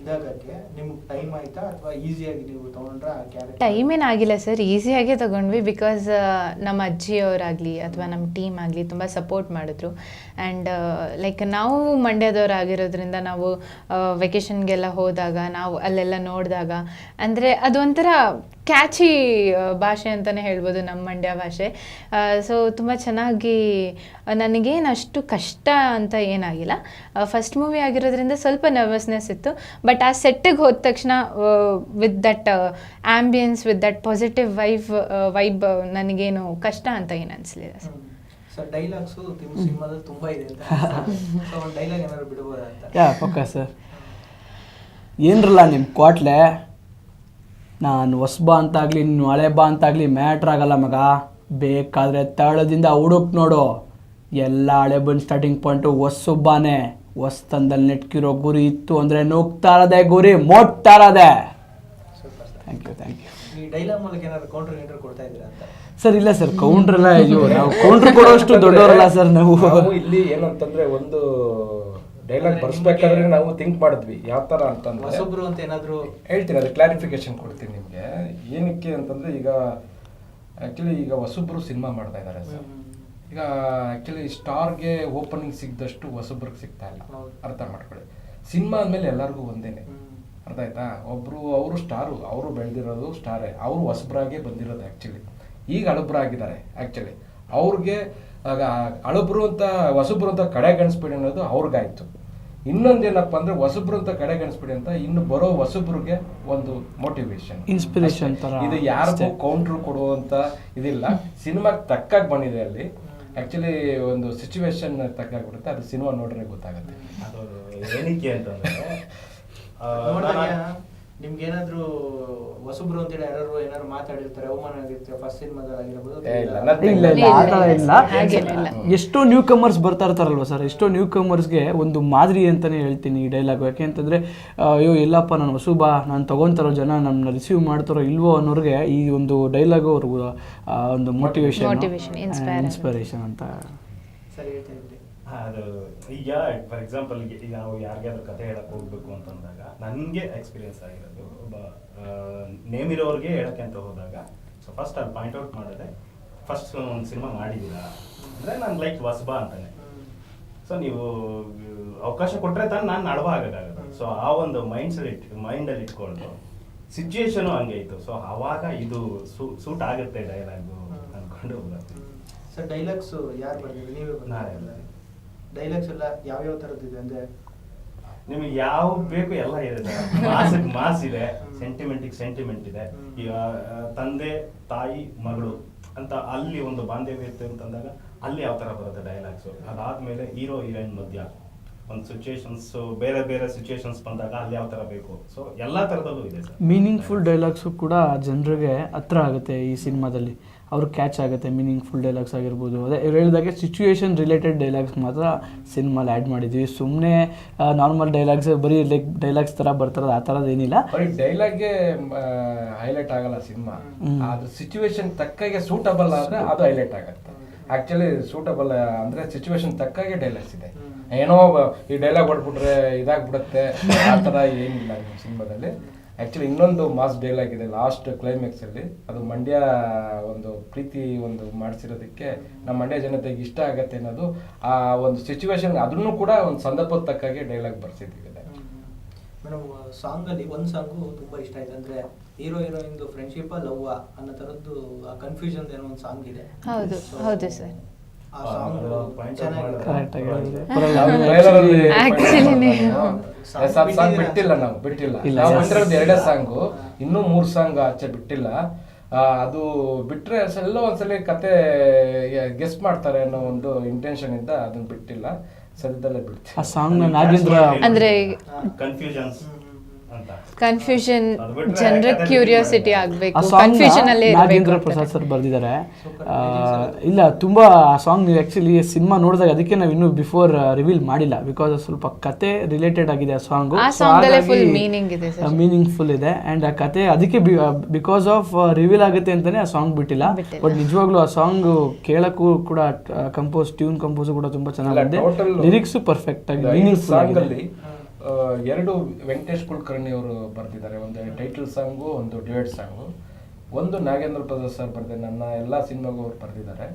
ಇದಾಗಕ್ಕೆ ನಿಮ್ಗೆ ಟೈಮ್ ಆಯ್ತಾ ಅಥವಾ ಈಸಿಯಾಗಿ ನೀವು ತಗೊಂಡ್ರ ಕ್ಯಾರೆಕ್ಟರ್ ಟೈಮ್ ಏನಾಗಿಲ್ಲ ಸರ್ ಈಸಿಯಾಗೇ ತಗೊಂಡ್ವಿ ಬಿಕಾಸ್ ನಮ್ಮ ಅಜ್ಜಿಯವರಾಗಲಿ ಅಥವಾ ನಮ್ಮ ಟೀಮ್ ಆಗಲಿ ತುಂಬ ಸಪೋರ್ಟ್ ಮಾಡಿದ್ರು. ಆ್ಯಂಡ್ ಲೈಕ್ ನಾವು ಮಂಡ್ಯದವರಾಗಿರೋದ್ರಿಂದ ನಾವು ವೆಕೇಷನ್ಗೆಲ್ಲ ಹೋದಾಗ ನಾವು ಅಲ್ಲೆಲ್ಲ ನೋಡಿದಾಗ ಅಂದರೆ ಅದೊಂಥರ ಕ್ಯಾಚಿ ಭಾಷೆ ಅಂತಲೇ ಹೇಳ್ಬೋದು ನಮ್ಮ ಮಂಡ್ಯ ಭಾಷೆ. ಸೊ ತುಂಬ ಚೆನ್ನಾಗಿ ನನಗೇನು ಅಷ್ಟು ಕಷ್ಟ ಅಂತ ಏನಾಗಿಲ್ಲ. ಫಸ್ಟ್ ಮೂವಿ ಆಗಿರೋದ್ರಿಂದ ಸ್ವಲ್ಪ ನರ್ವಸ್ನೆಸ್ ಇತ್ತು. ಬಟ್ ಆ ಸೆಟ್ಟಿಗೆ ಹೋದ ತಕ್ಷಣ with that ambiance with that positive vibe vibe ನನಗೇನು ಕಷ್ಟ ಅಂತ ಏನು ಅನಿಸ್ಲಿಲ್ಲ ಸರ್ ಸರ್ ಡೈಲಾಗ್ಸು ನಿಮ್ಮ ಸಿನಿಮಾದಲ್ಲಿ ತುಂಬಾ ಇದೆ ಅಂತ. ಸೊ ಒಂದು ಡೈಲಾಗ್ ಏನಾದ್ರು ಬಿಡ್ಬೋದಾ ಅಂತ? ಯಾ ಪಕ್ಕ ಸರ್ ಏನ್ರಲ್ಲ ನಿಮ್ಮ ಕ್ವಾಟ್ಲೆ? ನಾನು ಹೊಸ್ಬಾ ಅಂತಾಗಲಿ ನೀನು ಹಳೆ ಬಾ ಅಂತಾಗಲಿ ಮ್ಯಾಟ್ರ್ ಆಗಲ್ಲ ಮಗ. ಬೇಕಾದರೆ ತಳದಿಂದ ಹುಡುಕ್ ನೋಡು. ಎಲ್ಲ ಹಳೆ ಬಂದು ಸ್ಟಾರ್ಟಿಂಗ್ ಪಾಯಿಂಟು ಹೊಸ್ಸುಬ್ಬಾನೆ ಹೊಸ್ತಂದಲ್ಲಿ ನೆಟ್ಕಿರೋ ಗುರಿ ಇತ್ತು ಅಂದರೆ ನೋಕ್ತಾರದೆ ಇರೋದೆ ಗುರಿ ಮೊಟ್ಟಾರದೆ. Thank you thank you counter sir ಇಲ್ಲ ಸರ್ ಕೌಂಟ್ರೆಲ್ಲ ಅಯ್ಯೋ ನಾವು ಕೌಂಟ್ರ್ ಕೊಡೋಷ್ಟು ದೊಡ್ಡವರಲ್ಲ ಸರ್ ನಾವು ಇಲ್ಲಿ ಏನಂತಂದ್ರೆ ಒಂದು ಡೈಲಾಗ್ ಬರ್ಸ್ಬೇಕಾದ್ರೆ ನಾವು ಥಿಂಕ್ ಮಾಡಿದ್ವಿ. ಯಾವ ಥರ ಅಂತಂದ್ರೆ ಹೊಸಬ್ರು ಅಂತ ಏನಾದರೂ ಹೇಳ್ತೀನಿ ಅದು ಕ್ಲಾರಿಫಿಕೇಶನ್ ಕೊಡ್ತೀನಿ ನಿಮಗೆ. ಏನಕ್ಕೆ ಅಂತಂದರೆ ಈಗ ಆ್ಯಕ್ಚುಲಿ ಈಗ ಹೊಸಬ್ರು ಸಿನಿಮಾ ಮಾಡ್ತಾ ಇದ್ದಾರೆ ಸರ್. ಈಗ ಆ್ಯಕ್ಚುಲಿ ಸ್ಟಾರ್ಗೆ ಓಪನಿಂಗ್ ಸಿಗ್ದಷ್ಟು ಹೊಸಬ್ರಿಗೆ ಸಿಗ್ತಾ ಇಲ್ಲ. ಅರ್ಥ ಮಾಡ್ಕೊಳ್ಳಿ. ಸಿನಿಮಾ ಅಂದಮೇಲೆ ಎಲ್ಲರಿಗೂ ಒಂದೇನೆ. ಅರ್ಥ ಆಯ್ತಾ? ಒಬ್ರು ಅವರು ಸ್ಟಾರು ಅವರು ಬೆಳೆದಿರೋದು ಸ್ಟಾರೇ. ಅವರು ಹೊಸಬ್ರಾಗೆ ಬಂದಿರೋದು ಆ್ಯಕ್ಚುಲಿ ಈಗ ಹಳಬ್ರಾಗಿದ್ದಾರೆ ಆ್ಯಕ್ಚುಲಿ ಅವ್ರಿಗೆ ಆಗ ಹಳಬ್ರು ಅಂತ ಹೊಸಬ್ರು ಅಂತ ಕಡೆ ಗಣಿಸ್ಬಿಡಿ ಅನ್ನೋದು ಅವ್ರಿಗಾಯ್ತು. ಇನ್ನೊಂದೇನಪ್ಪ ಅಂದ್ರೆ ಹೊಸಬ್ರು ಅಂತ ಕಡೆ ಗಣಿಸ್ಬಿಡಿ ಅಂತ ಇನ್ನು ಬರೋ ಹೊಸಬ್ರಿಗೆ ಒಂದು ಮೋಟಿವೇಶನ್ ಇನ್ಸ್ಪಿರೇಷನ್ ತರ. ಇದು ಯಾರಿಗೂ. ಕೌಂಟ್ರ್ ಕೊಡುವಂತ ಇದಿಲ್ಲ. ಸಿನಿಮಾಗೆ ತಕ್ಕಾಗಿ ಬಂದಿದೆ ಅಲ್ಲಿ. ಆಕ್ಚುಲಿ ಒಂದು ಸಿಚುವೇಶನ್ ತಕ್ಕಾಗ್ಬಿಡುತ್ತೆ ಅದು ಸಿನಿಮಾ ನೋಡ್ರೆ ಗೊತ್ತಾಗುತ್ತೆ. ನಿಮ್ಗೆ ಏನಾದ್ರು ಹೊಸಬ್ರು ಅಂತೇಳಿ ಯಾರು ಏನಾದ್ರು ಮಾತಾಡಿರ್ತಾರೆ ಅವಮಾನ ಆಗಿರ್ತಾರೆ ಫಸ್ಟ್ ಸಿನಿಮಾದಲ್ಲಿ ಆಗಿರ್ಬೋದು ಇಲ್ಲ, ಇಲ್ಲ. ಇಲ್ಲ ಇಲ್ಲ. ಆ ಥರ ಇಲ್ಲ. ಎಷ್ಟೋ ನ್ಯೂ ಕಮರ್ಸ್ ಬರ್ತಾ ಇರ್ತಾರಲ್ವ ಸರ್ ಎಷ್ಟೋ ನ್ಯೂ ಕಮರ್ಸ್ಗೆ ಒಂದು ಮಾದರಿ ಅಂತಲೇ ಹೇಳ್ತೀನಿ ಈ ಡೈಲಾಗ್ ಯಾಕೆ ಅಂತಂದರೆ ಅಯ್ಯೋ ಇಲ್ಲಪ್ಪ ನಾನು ಹೊಸುಬ ನಾನು ತೊಗೊತಾರೋ ಜನ ನಮ್ಮನ್ನ ರಿಸೀವ್ ಮಾಡ್ತಾರೋ ಇಲ್ವೋ ಅನ್ನೋರಿಗೆ ಈ ಒಂದು ಡೈಲಾಗ್ ಅವ್ರಿಗೂ ಒಂದು ಮೋಟಿವೇಶನ್ ಇನ್ಸ್ಪೈರೇಷನ್ ಅಂತ. ಸರಿ ಹೇಳ್ತಾ ಅದು ಈಗ ಫಾರ್ ಎಕ್ಸಾಂಪಲ್ ನಾವು ಯಾರಿಗಾದ್ರೂ ಕತೆ ಹೇಳಕ್ ಹೋಗ್ಬೇಕು ಅಂತಂದಾಗ ನನಗೆ ಎಕ್ಸ್ಪೀರಿಯನ್ಸ್ ಆಗಿರೋದು ಒಬ್ಬ ನೇಮ್ ಇರೋರಿಗೆ ಹೇಳಕ್ಕೆ ಅಂತ ಹೋದಾಗ. ಸೊ ಫಸ್ಟ್ ಅಲ್ಲಿ ಪಾಯಿಂಟ್ ಔಟ್ ಮಾಡಿದೆ. ಫಸ್ಟ್ ಒಂದು ಸಿನಿಮಾ ಮಾಡಿದ್ದೀರಾ ಅಂದರೆ ನಾನು ಲೈಕ್ ವಸ್ಬಾ ಅಂತಾನೆ. ಸೊ ನೀವು ಅವಕಾಶ ಕೊಟ್ಟರೆ ತಾನು ನಾನು ನಡವ ಆಗೋಕ್ಕಾಗತ್ತೆ. ಸೊ ಆ ಒಂದು ಮೈಂಡ್ಸಲ್ಲಿ ಇಟ್ ಮೈಂಡಲ್ಲಿ ಇಟ್ಕೊಂಡು ಸಿಚುಯೇಷನು ಹಂಗೆ ಇತ್ತು. ಸೊ ಆವಾಗ ಇದು ಸೂಟ್ ಆಗುತ್ತೆ ಡೈಲಾಗು ಅಂದ್ಕೊಂಡು ಬರ್ತೀನಿ ಸರ್ ಡೈಲಾಗ್ಸು ಯಾರು ಬರ್ತೀವಿ ನೀವೇ ನಾನೇ. ಡೈಲಾಗ್ಸ್ ಎಲ್ಲ ಯಾವ್ಯಾವ ಇದೆ ಅಂದ್ರೆ? ನಿಮಗೆ ಯಾವ ಬೇಕು ಎಲ್ಲ ಇದೆ ಮಾಸಕ್ ಮಾಸ್ ಇದೆ ಸೆಂಟಿಮೆಂಟಿಗೆ ಸೆಂಟಿಮೆಂಟ್ ಇದೆ. ಈಗ ತಂದೆ ತಾಯಿ ಮಗಳು ಅಂತ ಅಲ್ಲಿ ಒಂದು ಬಾಂಧವ್ಯ ಅಂತ ಅಂತಂದಾಗ ಅಲ್ಲಿ ಯಾವ ತರ ಬರುತ್ತೆ ಡೈಲಾಗ್ಸ್ ಅದಾದ್ಮೇಲೆ ಹೀರೋ ಹೀರೋಯಿನ್ ಮಧ್ಯ ಒಂದು ಸಿಚುಯೇಷನ್ಸ್ ಬೇರೆ ಬೇರೆ ಸಿಚುಯೇಷನ್ಸ್ ಬಂದಾಗ ಅಲ್ಲಿ ಯಾವ ತರ ಬೇಕು? ಸೊ ಎಲ್ಲಾ ಥರದಲ್ಲೂ ಇದೆ ಸರ್. ಮೀನಿಂಗ್ಫುಲ್ ಡೈಲಾಗ್ಸು ಕೂಡ ಜನರಿಗೆ ಹತ್ರ ಆಗುತ್ತೆ ಈ ಸಿನಿಮಾದಲ್ಲಿ. ಅವ್ರು ಕ್ಯಾಚ್ ಆಗುತ್ತೆ ಮೀನಿಂಗ್ಫುಲ್ ಡೈಲಾಗ್ಸ್ ಆಗಿರ್ಬೋದು. ಅದೇ ಇವ್ರು ಹೇಳಿದಾಗೆ ಸಿಚುವೇಶನ್ ರಿಲೇಟೆಡ್ ಡೈಲಾಗ್ಸ್ ಮಾತ್ರ ಸಿನಿಮಾಲಿ ಆ್ಯಡ್ ಮಾಡಿದ್ವಿ. ಸುಮ್ಮನೆ ನಾರ್ಮಲ್ ಡೈಲಾಗ್ಸ್ ಬರೀ ಲೈಕ್ ಡೈಲಾಗ್ಸ್ ಥರ ಬರ್ತಾರದು ಆ ಥರದ್ದು ಏನಿಲ್ಲ. ಬರೀ ಡೈಲಾಗ್ಗೆ ಹೈಲೈಟ್ ಆಗಲ್ಲ ಸಿನಿಮಾ. ಹ್ಮ್. ಅದು ಸಿಚುವೇಶನ್ ತಕ್ಕಾಗೆ ಸೂಟಬಲ್ ಆದರೆ ಅದು ಹೈಲೈಟ್ ಆಗುತ್ತೆ. ಆ್ಯಕ್ಚುಲಿ ಸೂಟಬಲ್ ಅಂದರೆ ಸಿಚುವೇಶನ್ ತಕ್ಕಾಗೆ ಡೈಲಾಗ್ಸ್ ಇದೆ. ಏನೋ ಈ ಡೈಲಾಗ್ ಹೊಡ್ಬಿಟ್ರೆ ಇದಾಗ್ಬಿಡುತ್ತೆ. ಆ ಥರ ಏನಿಲ್ಲ ಸಿನಿಮಾದಲ್ಲಿ. ಆಕ್ಚುಲಿ ಇನ್ನೊಂದು ಮಾಸ್ ಡೈಲಾಗ್ ಇದೆ ಲಾಸ್ಟ್ ಕ್ಲೈಮ್ಯಾಕ್ಸಲ್ಲಿ ಅದು ಮಂಡ್ಯ ಒಂದು ಪ್ರೀತಿ ಒಂದು ಮಾಡಿಸಿರೋದಕ್ಕೆ ನಮ್ಮ ಮಂಡ್ಯ ಜನತೆಗೆ ಇಷ್ಟ ಆಗತ್ತೆ ಅನ್ನೋದು ಆ ಒಂದು ಸಿಚುವೇಶನ್ ಅದನ್ನು ಕೂಡ ಒಂದು ಸಂದರ್ಭದ ತಕ್ಕಾಗೆ ಡೈಲಾಗ್ ಬರ್ಸಿದ್ದೀವಿ. ಮೇಡಮ್ ಸಾಂಗ್ ಅಲ್ಲಿ ಒಂದ್ ಸಾಂಗು ತುಂಬಾ ಇಷ್ಟ ಆಯ್ತು. ಅಂದ್ರೆ ಹೀರೋ ಹೀರೋಯಿನ್ದು ಫ್ರೆಂಡ್ಶಿಪ್ ಲವ್ ಅನ್ನೋ ತರದ್ದು ಆ ಕನ್ಫ್ಯೂಷನ್ ಏನೋ ಒಂದು ಸಾಂಗ್ ಇದೆ. ಹೌದು, ಹೌದು sir. ಆ ಸಾಂಗ್ ಬಿಟ್ಟಿಲ್ಲ. ನಾವು ಬಿಟ್ಟಿಲ್ಲ. ನಾವು ಬಂದಿರೋದು ಎರಡೇ ಸಾಂಗು ಇನ್ನೂ ಮೂರ್ ಸಾಂಗ್ ಆಚೆ ಬಿಟ್ಟಿಲ್ಲ. ಆ, ಅದು ಬಿಟ್ರೆ ಎಲ್ಲ ಒಂದ್ಸಲಿ ಕತೆ ಗೆಸ್ ಮಾಡ್ತಾರೆ ಅನ್ನೋ ಒಂದು ಇಂಟೆನ್ಷನ್ ಇಂದ ಅದನ್ನ ಬಿಟ್ಟಿಲ್ಲ. ಸದ್ಯದಲ್ಲೇ ಬಿಡ್ತೀವಿ. ಆ ಸಾಂಗ್ ನಾಗೇಂದ್ರ ಅಂದ್ರೆ ಕನ್ಫ್ಯೂಷನ್ಸ್ ಕನ್ಫ್ಯೂಷನ್ ಜನರ ಕ್ಯೂರಿಯಾಸಿಟಿ ಆಗಬೇಕು ಕನ್ಫ್ಯೂಷನ್ ಅಲ್ಲೇ ನಾಗೇಂದ್ರ ಪ್ರಸಾದ್ ಸರ್ ಬರೆದಿದ್ದಾರೆ. ಇಲ್ಲ ತುಂಬಾ ಆ ಸಾಂಗ್ ಆಕ್ಚುಲಿ ಸಿನಿಮಾ ನೋಡಿದಾಗ ಅದಕ್ಕೆ ನಾವು ಇನ್ನೂ ಬಿಫೋರ್ ರಿವೀಲ್ ಮಾಡಿಲ್ಲ. ಬಿಕಾಸ್ ಸ್ವಲ್ಪ ಕತೆ ರಿಲೇಟೆಡ್ ಆಗಿದೆ ಆ ಸಾಂಗ್. ಮೀನಿಂಗ್ಫುಲ್ ಇದೆ ಅಂಡ್ ಆ ಕತೆ ಅದಕ್ಕೆ ಬಿಕಾಸ್ ಆಫ್ ರಿವೀಲ್ ಆಗುತ್ತೆ ಅಂತಾನೆ ಆ ಸಾಂಗ್ ಬಿಟ್ಟಿಲ್ಲ. ಬಟ್ ನಿಜವಾಗ್ಲೂ ಆ ಸಾಂಗ್ ಕೇಳಕ್ಕೂ ಕೂಡ ಕಂಪೋಸ್ ಟ್ಯೂನ್ ಕಂಪೋಸ್ ಕೂಡ ತುಂಬಾ ಚೆನ್ನಾಗಿದೆ. ಲಿರಿಕ್ಸು ಪರ್ಫೆಕ್ಟ್ ಆಗಿ ಮೀನಿಂಗ್ಫುಲ್ ಸಾಂಗ್ ಆಗಿದೆ. ಎರಡು ವೆಂಕಟೇಶ್ ಕುಲಕರ್ಣಿ ಅವರು ಬರೆದಿದ್ದಾರೆ. ಒಂದು ಟೈಟಲ್ ಸಾಂಗು ಒಂದು ಡ್ಯೂಯೆಟ್ ಸಾಂಗು ಒಂದು ನಾಗೇಂದ್ರ ಪ್ರಸಾದ್ ಸರ್ ಬರ್ತಿದ್ದಾರೆ ನನ್ನ ಎಲ್ಲ ಸಿನಿಮಾಗೂ ಅವ್ರು ಬರೆದಿದ್ದಾರೆ.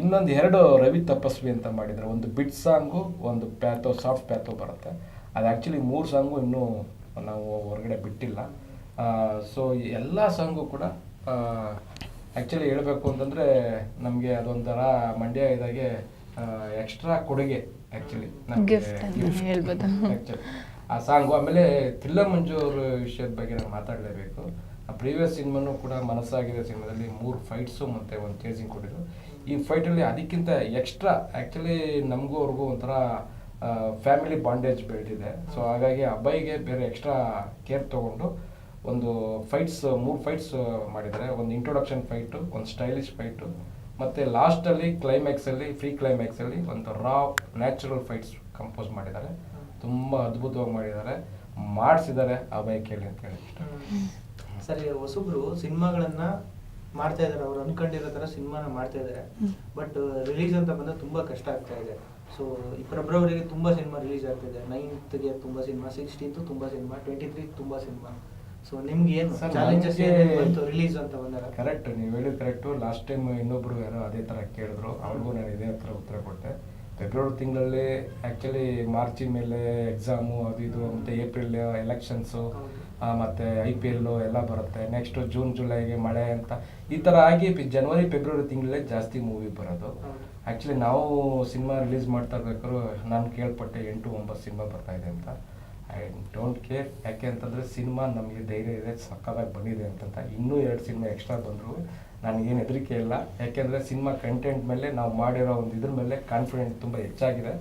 ಇನ್ನೊಂದು ಎರಡು ರವಿ ತಪಸ್ವಿ ಅಂತ ಮಾಡಿದ್ದಾರೆ. ಒಂದು ಬಿಟ್ ಸಾಂಗು ಒಂದು ಪ್ಯಾಥೋ ಸಾಫ್ಟ್ ಪ್ಯಾಥೋ ಬರುತ್ತೆ. ಅದು ಆ್ಯಕ್ಚುಲಿ ಮೂರು ಸಾಂಗು ಇನ್ನೂ ನಾವು ಹೊರಗಡೆ ಬಿಟ್ಟಿಲ್ಲ. ಸೊ ಎಲ್ಲ ಸಾಂಗು ಕೂಡ ಆ್ಯಕ್ಚುಲಿ ಹೇಳಬೇಕು ಅಂತಂದರೆ ನಮಗೆ ಅದೊಂಥರ ಮಂಡ್ಯ ಇದಾಗೆ ಎಕ್ಸ್ಟ್ರಾ ಕೊಡುಗೆ. ಆ್ಯಕ್ಚುಲಿ ಅಂತ ಹೇಳ್ಬೋದು. ಆ ಸಾಂಗು ಆಮೇಲೆ ತಿಲ್ಲ ಮಂಜು ಅವ್ರ ವಿಷಯದ ಬಗ್ಗೆ ನಾನು ಮಾತಾಡಲೇಬೇಕು. ಆ ಪ್ರೀವಿಯಸ್ ಸಿನಿಮಾನು ಕೂಡ ಮನಸ್ಸಾಗಿದೆ ಸಿನಿಮಾದಲ್ಲಿ ಮೂರು ಫೈಟ್ಸು ಮತ್ತು ಒಂದು ಚೇಸಿಂಗ್ ಕೊಟ್ಟಿದ್ರು. ಈ ಫೈಟಲ್ಲಿ ಅದಕ್ಕಿಂತ ಎಕ್ಸ್ಟ್ರಾ ಆ್ಯಕ್ಚುಲಿ ನಮಗೂ ಅವ್ರಿಗೂ ಒಂಥರ ಫ್ಯಾಮಿಲಿ ಬಾಂಡೇಜ್ ಬೆಳೆದಿದೆ ಸೊ ಹಾಗಾಗಿ ಅಬ್ಬಾಯಿಗೆ ಬೇರೆ ಎಕ್ಸ್ಟ್ರಾ ಕೇರ್ ತೊಗೊಂಡು ಒಂದು ಫೈಟ್ಸ್ ಮೂರು ಫೈಟ್ಸ್ ಮಾಡಿದ್ದಾರೆ. ಒಂದು ಇಂಟ್ರೊಡಕ್ಷನ್ ಫೈಟು ಒಂದು ಸ್ಟೈಲಿಶ್ ಫೈಟು ಮತ್ತು ಲಾಸ್ಟಲ್ಲಿ ಕ್ಲೈಮ್ಯಾಕ್ಸಲ್ಲಿ ಫ್ರೀ ಕ್ಲೈಮ್ಯಾಕ್ಸಲ್ಲಿ ಒಂದು ರಾ ನ್ಯಾಚುರಲ್ ಫೈಟ್ಸ್ ಕಂಪೋಸ್ ಮಾಡಿದ್ದಾರೆ. ತುಂಬ ಅದ್ಭುತವಾಗಿ ಮಾಡಿದ್ದಾರೆ. ಮಾಡಿಸಿದ್ದಾರೆ ಆ ಬೈಕಲ್ಲಿ ಅಂತ ಹೇಳಿ. ಸರಿ ಹೊಸಬ್ರು ಸಿನಿಮಾಗಳನ್ನ ಮಾಡ್ತಾ ಇದ್ದಾರೆ. ಅವ್ರು ಅನ್ಕೊಂಡಿರೋ ತರ ಸಿನಿಮಾನ ಮಾಡ್ತಾ ಇದ್ದಾರೆ. ಬಟ್ ರಿಲೀಸ್ ಅಂತ ಬಂದಾಗ ತುಂಬಾ ಕಷ್ಟ ಆಗ್ತಾ ಇದೆ. ಸೊ ಈ ಫೆಬ್ರವರಿಗೆ ತುಂಬಾ ಸಿನಿಮಾ ರಿಲೀಸ್ ಆಗ್ತಿದೆ. ನೈನ್ತ್ಗೆ ತುಂಬಾ ಸಿನಿಮಾ ಸಿಕ್ಸ್ಟೀನ್ತ್ ತುಂಬಾ ಸಿನಿಮಾ ಟ್ವೆಂಟಿ ತ್ರೀ ತುಂಬಾ ಸಿನಿಮಾ. ಸೊ ನಿಮ್ಗೆ ಏನು Sir, ಚಾಲೆಂಜಸ್ ನಮ್ಗೆ- ಏನೇನು ಬಂತು ರಿಲೀಸ್ ಅಂತ ಬಂದಾಗ? ಕರೆಕ್ಟ್ ನೀವು ಹೇಳಿದ ಕರೆಕ್ಟು ಲಾಸ್ಟ್ ಟೈಮ್ ಇನ್ನೊಬ್ರು ಯಾರೋ ಅದೇ ಥರ ಕೇಳಿದ್ರು. ಅವ್ರಿಗೂ ನಾನು ಇದೇ ಹತ್ರ ಉತ್ತರ ಕೊಟ್ಟೆ. ಫೆಬ್ರವರಿ ತಿಂಗಳಲ್ಲಿ ಆ್ಯಕ್ಚುಲಿ ಮಾರ್ಚ್ ಮೇಲೆ ಎಕ್ಸಾಮು ಅದು ಇದು ಮತ್ತು ಏಪ್ರಿಲ್ ಎಲೆಕ್ಷನ್ಸು ಮತ್ತು ಐ ಪಿ ಎಲ್ಲು ಎಲ್ಲ ಬರುತ್ತೆ. ನೆಕ್ಸ್ಟ್ ಜೂನ್ ಜುಲೈಗೆ ಮಳೆ ಅಂತ. ಈ ಥರ ಆಗಿ ಪಿ- ಜನವರಿ ಫೆಬ್ರವರಿ ತಿಂಗಳಲ್ಲೇ ಜಾಸ್ತಿ ಮೂವಿ ಬರೋದು. ಹೌದು. ಆ್ಯಕ್ಚುಲಿ ನಾವು ಸಿನಿಮಾ ರಿಲೀಸ್ ಮಾಡ್ತಾ ಇರ್ಬೇಕಾದ್ರು ನಾನು ಕೇಳ್ಪಟ್ಟೆ ಎಂಟು ಒಂಬತ್ತು ಸಿನಿಮಾ ಬರ್ತಾ ಇದೆ ಅಂತ. ಐ ಡೋಂಟ್ ಕೇರ್ ಯಾಕೆ ಅಂತಂದರೆ ಸಿನಿಮಾ ನಮಗೆ ಧೈರ್ಯ ಇದೆ ಸಕ್ಕದಾಗಿ ಬಂದಿದೆ ಅಂತಂತ. ಇನ್ನೂ ಎರಡು ಸಿನಿಮಾ ಎಕ್ಸ್ಟ್ರಾ ಬಂದರು. ನನಗೇನು ಹೆದರಿಕೆ ಇಲ್ಲ. ಯಾಕೆಂದರೆ ಸಿನಿಮಾ ಕಂಟೆಂಟ್ ಮೇಲೆ ನಾವು ಮಾಡಿರೋ ಒಂದು ಇದ್ರ ಮೇಲೆ ಕಾನ್ಫಿಡೆಂಟ್ ತುಂಬ ಹೆಚ್ಚಾಗಿದೆ.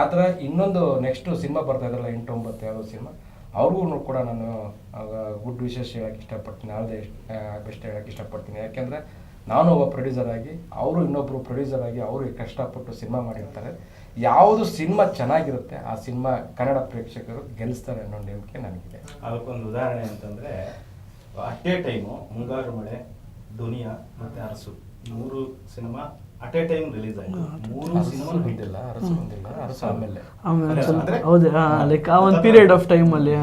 ಆದರೆ ಇನ್ನೊಂದು ನೆಕ್ಸ್ಟು ಸಿನಿಮಾ ಬರ್ತಾ ಇದ್ರಲ್ಲ ಎಂಟು ಒಂಬತ್ತು ಯಾವುದೋ ಸಿನಿಮಾ, ಅವ್ರಿಗೂ ಕೂಡ ನಾನು ಗುಡ್ ವಿಶೇಷ ಹೇಳಕ್ಕೆ ಇಷ್ಟಪಡ್ತೀನಿ. ಯಾವುದೇ ಬೆಸ್ಟ್ ಹೇಳಕ್ಕೆ ಇಷ್ಟಪಡ್ತೀನಿ. ಯಾಕೆಂದರೆ ನಾನು ಒಬ್ಬ ಪ್ರೊಡ್ಯೂಸರ್ ಆಗಿ, ಅವರು ಇನ್ನೊಬ್ಬರು ಪ್ರೊಡ್ಯೂಸರ್ ಆಗಿ, ಅವರು ಕಷ್ಟಪಟ್ಟು ಸಿನಿಮಾ ಮಾಡಿರ್ತಾರೆ. ಯಾವುದು ಸಿನಿಮಾ ಚೆನ್ನಾಗಿರುತ್ತೆ ಆ ಸಿನಿಮಾ ಕನ್ನಡ ಪ್ರೇಕ್ಷಕರು ಗೆಲ್ಲಿಸ್ತಾರೆ ಅನ್ನೋ ನಂಬಿಕೆ ನನಗಿದೆ. ಅದಕ್ಕೊಂದು ಉದಾಹರಣೆ ಅಂತಂದ್ರೆ ಅಟ್ ಎ ಟೈಮು ಮುಂಗಾರು ಮಳೆ ದುನಿಯಾ ಮತ್ತೆ ಅರಸು. ಮೂರು cinema at a time release ಆಯ್ತು. ಮೂರು ಸಿನಿಮಾ ಬಂದಿಲ್ಲ ಅರಸು ಬಂದಿಲ್ಲ ಅರಸು ಆಮೇಲೆ. ಹೌದು ಲೈಕ್ ಆ ಒಂದು ಪೀರಿಯಡ್ ಆಫ್ ಟೈಮಲ್ಲಿ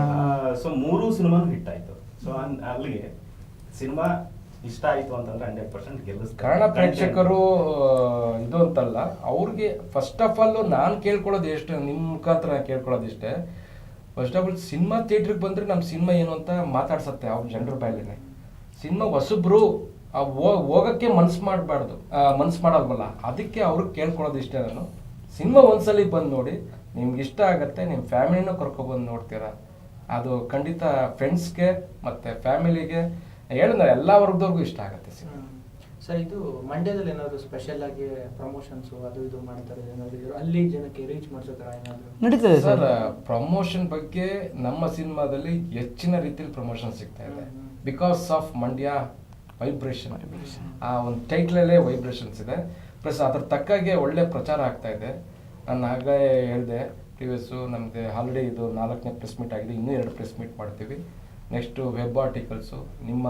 ಸೊ ಮೂರು ಸಿನಿಮಾನು ಹಿಟ್ ಆಯ್ತು. ಸೊ ಅಲ್ಲಿಗೆ ಸಿನಿಮಾ ಇಷ್ಟ ಆಯ್ತು ಅಂತಂದ್ರೆ ಹಂಡ್ರೆಡ್ ಪರ್ಸೆಂಟ್ ಗೆಲ್ಲಿಸ್ತಾರೆ. ಕನ್ನಡ ಪ್ರೇಕ್ಷಕರು ಇದು ಅಂತಲ್ಲ ಅವ್ರಿಗೆ ಫಸ್ಟ್ ಆಫ್ ಆಲ್ ನಾನು ಕೇಳ್ಕೊಳ್ಳೋದು ಎಷ್ಟು ನಿಮ್ಮ ಮುಖಾಂತರ ನಾನು ಕೇಳ್ಕೊಳ್ಳೋದು ಇಷ್ಟೇ. ಫಸ್ಟ್ ಆಫ್ ಆಲ್ ಸಿನಿಮಾ ಥಿಯೇಟ್ರಿಗೆ ಬಂದರೆ ನಮ್ಮ ಸಿನಿಮಾ ಏನು ಅಂತ ಮಾತಾಡ್ಸತ್ತೆ ಅವ್ರ ಜನರ ಬಾಯಲ್ಲೇ ಸಿನಿಮಾ ಹೊಸಬ್ರು ಹೋಗಕ್ಕೆ ಮನ್ಸು ಮಾಡಬಾರ್ದು ಮನ್ಸು ಮಾಡೋಲ್ವಲ್ಲ ಅದಕ್ಕೆ ಅವ್ರಿಗೆ ಕೇಳ್ಕೊಳ್ಳೋದು ಇಷ್ಟೇ ನಾನು. ಸಿನಿಮಾ ಒಂದ್ಸಲಿ ಬಂದು ನೋಡಿ ನಿಮ್ಗೆ ಇಷ್ಟ ಆಗುತ್ತೆ ನಿಮ್ಮ ಫ್ಯಾಮಿಲಿನೂ ಕರ್ಕೊಬಂದು ನೋಡ್ತೀರಾ. ಅದು ಖಂಡಿತ ಫ್ರೆಂಡ್ಸ್ಗೆ ಮತ್ತು ಫ್ಯಾಮಿಲಿಗೆ ಹೇಳಿದ್ರೆ ಎಲ್ಲ ವರ್ಗದವ್ರಿಗೂ ಇಷ್ಟ ಆಗುತ್ತೆ ಸಿನಿಮಾ. ಸರ್ ಇದು ಮಂಡ್ಯದಲ್ಲಿ ಏನಾದರೂ ಸ್ಪೆಷಲ್ ಆಗಿ ಪ್ರಮೋಷನ್ಸ್ ಅದು ಇದು ಮಾಡ್ತಾರೆ ಏನಾದರೂ ಇದ್ರು ಅಲ್ಲಿ ಜನಕ್ಕೆ ರೀಚ್ ಮಾಡಿಸೋ ಥರ ಏನಾದ್ರು? ನಡೀತದೆ ಸರ್. ಪ್ರಮೋಷನ್ ಬಗ್ಗೆ ನಮ್ಮ ಸಿನಿಮಾದಲ್ಲಿ ಹೆಚ್ಚಿನ ರೀತಿಯಲ್ಲಿ ಪ್ರಮೋಷನ್ ಸಿಗ್ತಾ ಇದೆ. ಬಿಕಾಸ್ ಆಫ್ ಮಂಡ್ಯ ವೈಬ್ರೇಷನ್ ಆ ಒಂದು ಟೈಟ್ಲಲ್ಲೇ ವೈಬ್ರೇಷನ್ಸ್ ಇದೆ. ಪ್ಲಸ್ ಅದ್ರ ತಕ್ಕಾಗೆ ಒಳ್ಳೆ ಪ್ರಚಾರ ಆಗ್ತಾ ಇದೆ. ನಾನು ಆಗಲೇ ಹೇಳಿದೆ ಪ್ರಿವಿಯಸ್ಸು ನಮಗೆ ಆಲ್ರೆಡಿ ಇದು ನಾಲ್ಕನೇ ಪ್ರೆಸ್ ಮೀಟ್ ಆಗಿದೆ ಇನ್ನೂ ಎರಡು ಪ್ರೆಸ್ ಮೀಟ್ ಮಾಡ್ತೀವಿ. Next web articles. ನಿಮ್ಮ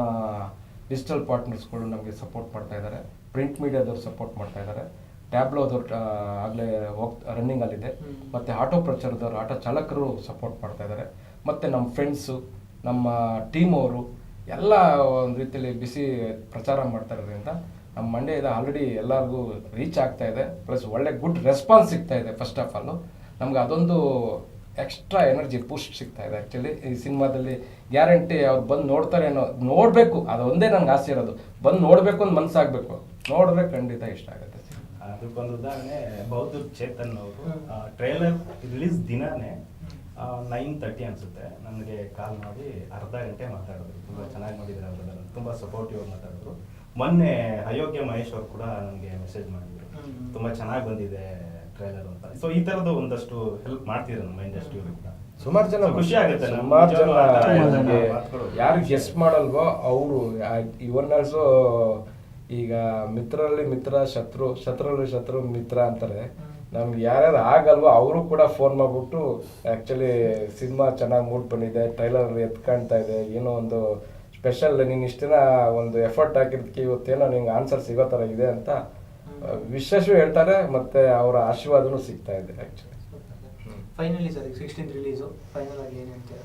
ಡಿಜಿಟಲ್ ಪಾರ್ಟ್ನರ್ಸ್ಗಳು ನಮಗೆ ಸಪೋರ್ಟ್ ಮಾಡ್ತಾ ಇದ್ದಾರೆ. ಪ್ರಿಂಟ್ ಮೀಡಿಯಾದವ್ರು ಸಪೋರ್ಟ್ ಮಾಡ್ತಾ ಇದ್ದಾರೆ. ಟ್ಯಾಬ್ಲೋದವ್ರು ಆಗಲೇ ಹೋಗ್ ರನ್ನಿಂಗಲ್ಲಿದೆ. ಮತ್ತು ಆಟೋ ಪ್ರಚಾರದವರು ಆಟೋ ಚಾಲಕರು ಸಪೋರ್ಟ್ ಮಾಡ್ತಾ ಇದ್ದಾರೆ. ಮತ್ತು ನಮ್ಮ ಫ್ರೆಂಡ್ಸು ನಮ್ಮ ಟೀಮ್ ಅವರು ಎಲ್ಲ ಒಂದು ರೀತಿಯಲ್ಲಿ ಬಿಸಿ ಪ್ರಚಾರ ಮಾಡ್ತಾ ಇರೋದ್ರಿಂದ ನಮ್ಮ ಮಂಡ್ಯದ ಇದೆ. ಆಲ್ರೆಡಿ ಎಲ್ಲರಿಗೂ ರೀಚ್ ಆಗ್ತಾ ಇದೆ. ಪ್ಲಸ್ ಒಳ್ಳೆ ಗುಡ್ ರೆಸ್ಪಾನ್ಸ್ ಸಿಗ್ತಾ ಇದೆ ಫಸ್ಟ್ ಆಫ್ ಆಲು ನಮ್ಗೆ ಅದೊಂದು ಎಕ್ಸ್ಟ್ರಾ ಎನರ್ಜಿ ಪುಷ್ ಸಿಗ್ತಾ ಇದೆ. ಆ್ಯಕ್ಚುಲಿ ಈ ಸಿನಿಮಾದಲ್ಲಿ ಗ್ಯಾರಂಟಿ ಅವ್ರು ಬಂದು ನೋಡ್ತಾರೆ ಅನ್ನೋ ನೋಡಬೇಕು. ಅದು ಒಂದೇ ನನಗೆ ಆಸೆ ಇರೋದು. ಬಂದು ನೋಡಬೇಕು ಅಂತ ಮನಸ್ಸಾಗಬೇಕು ನೋಡಿದ್ರೆ ಖಂಡಿತ ಇಷ್ಟ ಆಗುತ್ತೆ ಅದಕ್ಕೊಂದು ಉದಾಹರಣೆ ಬೌದ್ಧ ಚೇತನ್ ಅವರು ಟ್ರೇಲರ್ ರಿಲೀಸ್ ದಿನಾನೇ ನೈನ್ ತರ್ಟಿ ಅನಿಸುತ್ತೆ. ನನಗೆ ಕಾಲ್ ಮಾಡಿ ಅರ್ಧ ಗಂಟೆ ಮಾತಾಡಿದ್ರು. ತುಂಬ ಚೆನ್ನಾಗಿ ಮಾಡಿದ್ರು ಅವರು ತುಂಬ ಸಪೋರ್ಟಿವ್ ಆಗಿ ಮಾತಾಡಿದ್ರು. ಮೊನ್ನೆ ಅಯೋಗ್ಯ ಮಹೇಶ್ ಅವರು ಕೂಡ ನನಗೆ ಮೆಸೇಜ್ ಮಾಡಿದ್ರು. ತುಂಬ ಚೆನ್ನಾಗಿ ಬಂದಿದೆ ಟ್ರೈಲರ್ ಅಂತ. ಸೊ ಈ ತರದ ಒಂದಷ್ಟು ಹೆಲ್ಪ್ ಮಾಡ್ತಿದ್ರು ನಮ್ಮ ಇಂಡಸ್ಟ್ರಿ ಸುಮಾರು ಜನ ಖುಷಿ ಆಗುತ್ತೆ ಸುಮಾರು ಜನ. ಯಾರು ಗೆಸ್ ಮಾಡಲ್ವೋ ಅವರು ಇವನ್ ಆಲ್ಸೋ ಈಗ ಮಿತ್ರರಲ್ಲಿ ಮಿತ್ರ ಶತ್ರು ಶತ್ರುರಲ್ಲಿ ಶತ್ರು ಮಿತ್ರ ಅಂತಾರೆ. ನಮ್ಗೆ ಯಾರ್ಯಾರು ಆಗಲ್ವೋ ಅವರು ಕೂಡ ಫೋನ್ ಮಾಡ್ಬಿಟ್ಟು ಆ್ಯಕ್ಚುಲಿ ಸಿನಿಮಾ ಚೆನ್ನಾಗಿ ಮೂಡ್ ಬಂದಿದೆ ಟ್ರೈಲರ್ ಎತ್ ಕಾಣ್ತಾ ಇದೆ ಏನೋ ಒಂದು ಸ್ಪೆಷಲ್ ನೀನು ಇಷ್ಟು ದಿನ ಒಂದು ಎಫರ್ಟ್ ಹಾಕಿದ್ದಕ್ಕೆ ಇವತ್ತೇನೋ ನಿಂಗೆ ಆನ್ಸರ್ ಸಿಗೋ ಥರ ಇದೆ ಅಂತ ವಿಶೇಷ ಹೇಳ್ತಾರೆ ಮತ್ತೆ ಅವರ ಆಶೀರ್ವಾದನೂ ಸಿಗ್ತಾ ಇದೆ ಆ್ಯಕ್ಚುಲಿ ಫೈನಲಿ ಸರ್ ಈಗ ಸಿಕ್ಸ್ಟೀನ್ ರಿಲೀಸು ಫೈನಲ್ ಆಗಿ ಏನು ಹೇಳ್ತೀರಾ?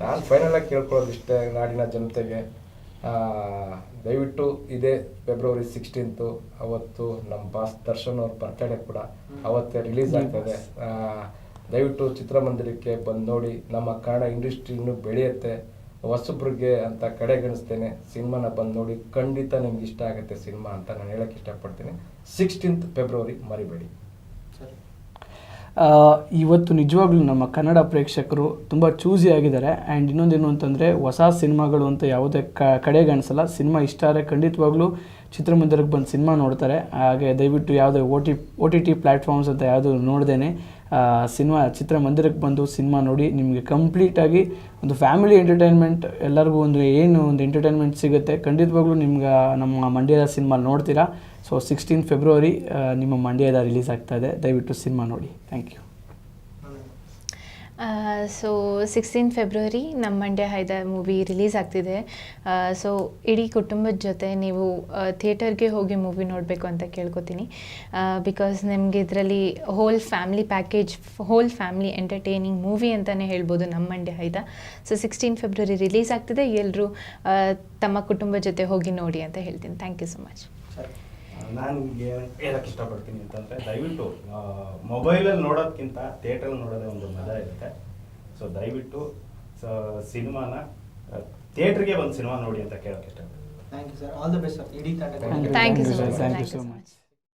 ನಾನು ಫೈನಲ್ ಆಗಿ ಕೇಳ್ಕೊಳ್ಳೋದು ಇಷ್ಟೇ ನಾಡಿನ ಜನತೆಗೆ. ಆ, ದಯವಿಟ್ಟು ಇದೇ ಫೆಬ್ರವರಿ ಸಿಕ್ಸ್ಟೀನ್ತು ಅವತ್ತು ನಮ್ಮ ಬಾಸ್ ದರ್ಶನ್ ಅವ್ರ ಬರ್ತಡೇ ಕೂಡ ಅವತ್ತೇ ರಿಲೀಸ್ ಆಗ್ತದೆ ದಯವಿಟ್ಟು ಚಿತ್ರಮಂದಿರಕ್ಕೆ ಬಂದು ನೋಡಿ ನಮ್ಮ ಕನ್ನಡ ಇಂಡಸ್ಟ್ರಿ ಇನ್ನೂ ಬೆಳೆಯುತ್ತೆ. ಹೊಸಬ್ರಿಗೆ ಅಂತ ಕಡೆಗಣಿಸ್ತೇನೆ. ಸಿನಿಮಾನ ಬಂದು ನೋಡಿ ಖಂಡಿತ ನಿಮ್ಗೆ ಇಷ್ಟ ಆಗುತ್ತೆ ಸಿನಿಮಾ ಅಂತ ನಾನು ಹೇಳಕ್ಕೆ ಇಷ್ಟಪಡ್ತೀನಿ. ಸಿಕ್ಸ್ಟೀನ್ತ್ ಫೆಬ್ರವರಿ ಮರಿಬೇಡಿ. ಇವತ್ತು ನಿಜವಾಗ್ಲೂ ನಮ್ಮ ಕನ್ನಡ ಪ್ರೇಕ್ಷಕರು ತುಂಬ ಚೂಸಿ ಆಗಿದ್ದಾರೆ. ಆ್ಯಂಡ್ ಇನ್ನೊಂದೇನು ಅಂತಂದರೆ ಹೊಸ ಸಿನಿಮಾಗಳು ಅಂತ ಯಾವುದೇ ಕ ಕಡೆಗಣಿಸಲ್ಲ. ಸಿನಿಮಾ ಇಷ್ಟ ಆದರೆ ಖಂಡಿತವಾಗ್ಲೂ ಚಿತ್ರಮಂದಿರಕ್ಕೆ ಬಂದು ಸಿನಿಮಾ ನೋಡ್ತಾರೆ. ಹಾಗೆ ದಯವಿಟ್ಟು ಯಾವುದೇ O T O T T platforms ಅಂತ ಯಾವುದು ನೋಡ್ದೇನೆ ಸಿನಿಮಾ ಚಿತ್ರಮಂದಿರಕ್ಕೆ ಬಂದು ಸಿನಿಮಾ ನೋಡಿ ನಿಮಗೆ ಕಂಪ್ಲೀಟಾಗಿ ಒಂದು ಫ್ಯಾಮಿಲಿ ಎಂಟರ್ಟೈನ್ಮೆಂಟ್ ಎಲ್ಲರಿಗೂ ಒಂದು ಏನು ಒಂದು ಎಂಟರ್ಟೈನ್ಮೆಂಟ್ ಸಿಗುತ್ತೆ. ಖಂಡಿತವಾಗ್ಲೂ ನಿಮ್ಗೆ ನಮ್ಮ ಮಂಡ್ಯದ ಸಿನಿಮಾ ನೋಡ್ತೀರಾ? ಸೊ ಸಿಕ್ಸ್ಟೀನ್ ಫೆಬ್ರವರಿ ನಿಮ್ಮ ಮಂಡ್ಯದ ರಿಲೀಸ್ ಆಗ್ತಾ ಇದೆ. ದಯವಿಟ್ಟು ಸಿನಿಮಾ ನೋಡಿ. Thank you so sixteen February ನಮ್ಮ ಮಂಡ್ಯ ಹೈದ ಮೂವಿ ರಿಲೀಸ್ ಆಗ್ತಿದೆ. ಸೊ ಇಡೀ ಕುಟುಂಬದ ಜೊತೆ ನೀವು ಥಿಯೇಟರ್ಗೆ ಹೋಗಿ ಮೂವಿ ನೋಡಬೇಕು ಅಂತ ಕೇಳ್ಕೊತೀನಿ. ಬಿಕಾಸ್ ನಿಮಗೆ ಇದರಲ್ಲಿ whole family package whole family entertaining movie ಅಂತಲೇ ಹೇಳ್ಬೋದು ನಮ್ಮ Mandya Haida. So sixteen February release ಆಗ್ತಿದೆ. ಎಲ್ಲರೂ ತಮ್ಮ ಕುಟುಂಬದ ಜೊತೆ ಹೋಗಿ ನೋಡಿ ಅಂತ ಹೇಳ್ತೀನಿ. ಥ್ಯಾಂಕ್ ಯು ಸೊ ಮಚ್ ನಾನು ಹೇಳಕ್ಕೆ ಇಷ್ಟಪಡ್ತೀನಿ ಅಂತಂದರೆ ದಯವಿಟ್ಟು ಮೊಬೈಲಲ್ಲಿ ನೋಡೋದಕ್ಕಿಂತ ಥಿಯೇಟ್ರಲ್ಲಿ ನೋಡೋದೇ ಒಂದು ಮಜಾ ಇರುತ್ತೆ. ಸೊ ದಯವಿಟ್ಟು ಸೊ ಸಿನಿಮಾನ ಥಿಯೇಟ್ರಿಗೆ ಒಂದು ಸಿನಿಮಾ ನೋಡಿ ಅಂತ ಕೇಳೋಕ್ಕೆ ಇಷ್ಟಪಡ್ತೀನಿ. Thank you sir all the best sir ಇಡೀ ತಂಡ thank you so much thank you so much